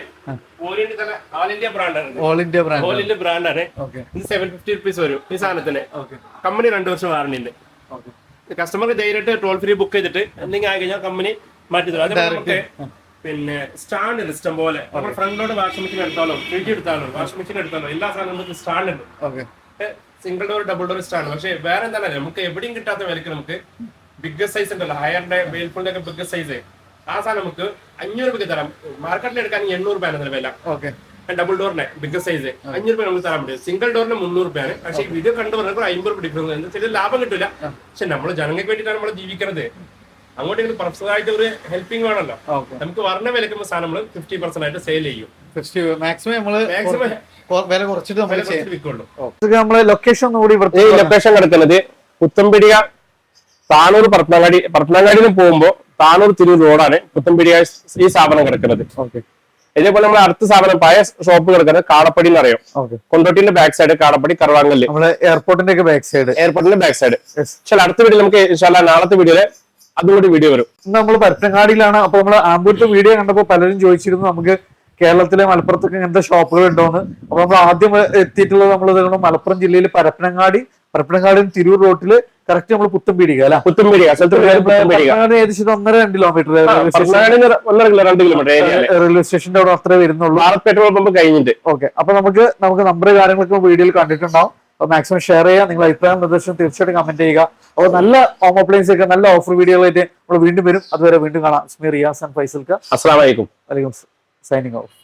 ഓറിയന്റ് തന്നെ ഓൾ ഇന്ത്യ ബ്രാൻഡാണ് all India brand all India ബ്രാൻഡാണ് ഇത് സെവൻ ഫിഫ്റ്റി റുപ്പീസ് വരും ഈ സാധനത്തിന്. കമ്പനി രണ്ടു വർഷം വാറണ്ടി ഉണ്ട്. ഓക്കെ കസ്റ്റമർക്ക് ധൈര്യമായിട്ട് ടോൾ ഫ്രീ ബുക്ക് ചെയ്തിട്ട് എന്തെങ്കിലും ആയി കഴിഞ്ഞാൽ കമ്പനി മാറ്റി തരും. അതേപോലെ പിന്നെ സ്റ്റാൻഡ് ഉണ്ട് ഇഷ്ടം പോലെ നമ്മുടെ ഫ്രണ്ടിലോട്ട് വാഷിംഗ് മെഷീൻ എടുത്താലോ ഫ്രിഡ്ജ് എടുത്താലോ വാഷിംഗ് മെഷീൻ എടുത്താലോ എല്ലാ നമുക്ക് സ്റ്റാൻഡ് ഉണ്ട്. സിംഗിൾ ഡോർ ഡബിൾ ഡോർ ഇഷ്ടമാണ്. പക്ഷേ വേറെ എന്താണ് നമുക്ക് എവിടെയും കിട്ടാത്ത വിലക്ക് നമുക്ക് ബിഗ്ഗസ്റ്റ് സൈസ് ഉണ്ടല്ലോ. ഹയറിന്റെ വേൽഫുളിന്റെ ഒക്കെ ബിഗ്ഗസ്റ്റ് സൈസ് ആ സാധനം നമുക്ക് അഞ്ഞൂറ് രൂപയ്ക്ക് തരാം. മാർക്കറ്റിൽ എടുക്കാൻ എണ്ണൂറ് രൂപയാണ് വില. ഓക്കെ. ഡബിൾ ഡോറിന്റെ ബിഗ്ഗസ്റ്റ് സൈസ് അഞ്ഞൂറ് രൂപ നമുക്ക് തരാൻ പറ്റും. സിംഗിൾ ഡോറിന് മുന്നൂറ് രൂപയാണ്. പക്ഷേ ഈ വീഡിയോ കണ്ടു പറഞ്ഞപ്പോൾ അമ്പത് രൂപ ഡിഫറൻസ് ലാഭം കിട്ടില്ല പക്ഷെ നമ്മൾ ജനങ്ങൾക്ക് വേണ്ടിയിട്ടാണ് നമ്മൾ ജീവിക്കുന്നത് അങ്ങോട്ട് ഇങ്ങനെ പ്രൊഫസറായിട്ട് ഒരു ഹെൽപ്പിംഗ് വേണമല്ലോ നമുക്ക് വർണ വിലക്കുമ്പോൾ സാധനം നമ്മൾ ഫിഫ്റ്റി പെർസെന്റ് ആയിട്ട് സെയിൽ ചെയ്യും. മാക്സിമം നമ്മൾ വില കുറച്ചിട്ട് നമ്മൾ നമ്മളെ ലൊക്കേഷൻ ഈ കിടക്കുന്നത് പുത്തമ്പിടിയ താനൂർ പരപ്പനങ്ങാടി പരപ്പനങ്ങാടിയിൽ പോകുമ്പോ താനൂർ തിരൂർ റോഡാണ് പുത്തമ്പിടിയ ഈ സ്ഥാപനം കിടക്കുന്നത്. ഇതേപോലെ നമ്മുടെ അടുത്ത സ്ഥാപനം പഴയ ഷോപ്പ് കിടക്കുന്നത് കാടപ്പടി എന്ന് അറിയാം കൊണ്ടോട്ടിന്റെ ബാക്ക് സൈഡ് കാടപ്പടി കറവാങ്കല്ല്. എയർപോർട്ടിന്റെ ബാക്ക് സൈഡ് എയർപോർട്ടിന്റെ ബാക്ക് സൈഡ് പക്ഷേ അടുത്ത വീഡിയോ നമുക്ക് ഇൻഷാല്ലാ നാളത്തെ വീഡിയോയിൽ അതുകൂടി വീഡിയോ വരും. നമ്മൾ പരത്തങ്ങാടിയിലാണ് അപ്പൊ നമ്മൾ ആമ്പൂരത്തെ വീഡിയോ കണ്ടപ്പോൾ പലരും ചോദിച്ചിരുന്നു നമുക്ക് കേരളത്തിലെ മലപ്പുറത്തൊക്കെ ഇങ്ങനത്തെ ഷോപ്പുകൾ ഉണ്ടോന്ന്. അപ്പൊ നമ്മൾ ആദ്യം എത്തിയിട്ടുള്ളത് നമ്മൾ മലപ്പുറം ജില്ലയിൽ പരപ്പനങ്ങാടി പരപ്പനങ്ങാടി തിരൂർ റോട്ടിൽ കറക്റ്റ് നമ്മൾ പുത്തമ്പീടിക അല്ല? പരപ്പനങ്ങാടി ഏകദേശം ഒന്നര രണ്ട് കിലോമീറ്റർ റെയിൽവേ സ്റ്റേഷന്റെ അവിടെ അത്രേ വരുന്നുള്ളൂ. പെട്രോൾ പമ്പ് കഴിഞ്ഞിട്ട്. ഓക്കെ അപ്പൊ നമുക്ക് നമുക്ക് നമ്പർ കാര്യങ്ങളൊക്കെ വീഡിയോയിൽ കണ്ടിട്ടുണ്ടാവും. അപ്പൊ മാക്സിമം ഷെയർ ചെയ്യുക. നിങ്ങൾ അഭിപ്രായം നിർദ്ദേശം തീർച്ചയായിട്ടും കമന്റ് ചെയ്യുക. അപ്പോൾ നല്ല ഹോം അപ്ലയൻസ് ഒക്കെ നല്ല ഓഫർ വീഡിയോകളായിട്ട് നമ്മൾ വീണ്ടും വരും. അതുവരെ വീണ്ടും കാണാം. സ്മി റിയാസ് ആൻഡ് ഫൈസൽക്ക് അസ്സാം വലൈക്കും സൈനിങ് ഓഫ്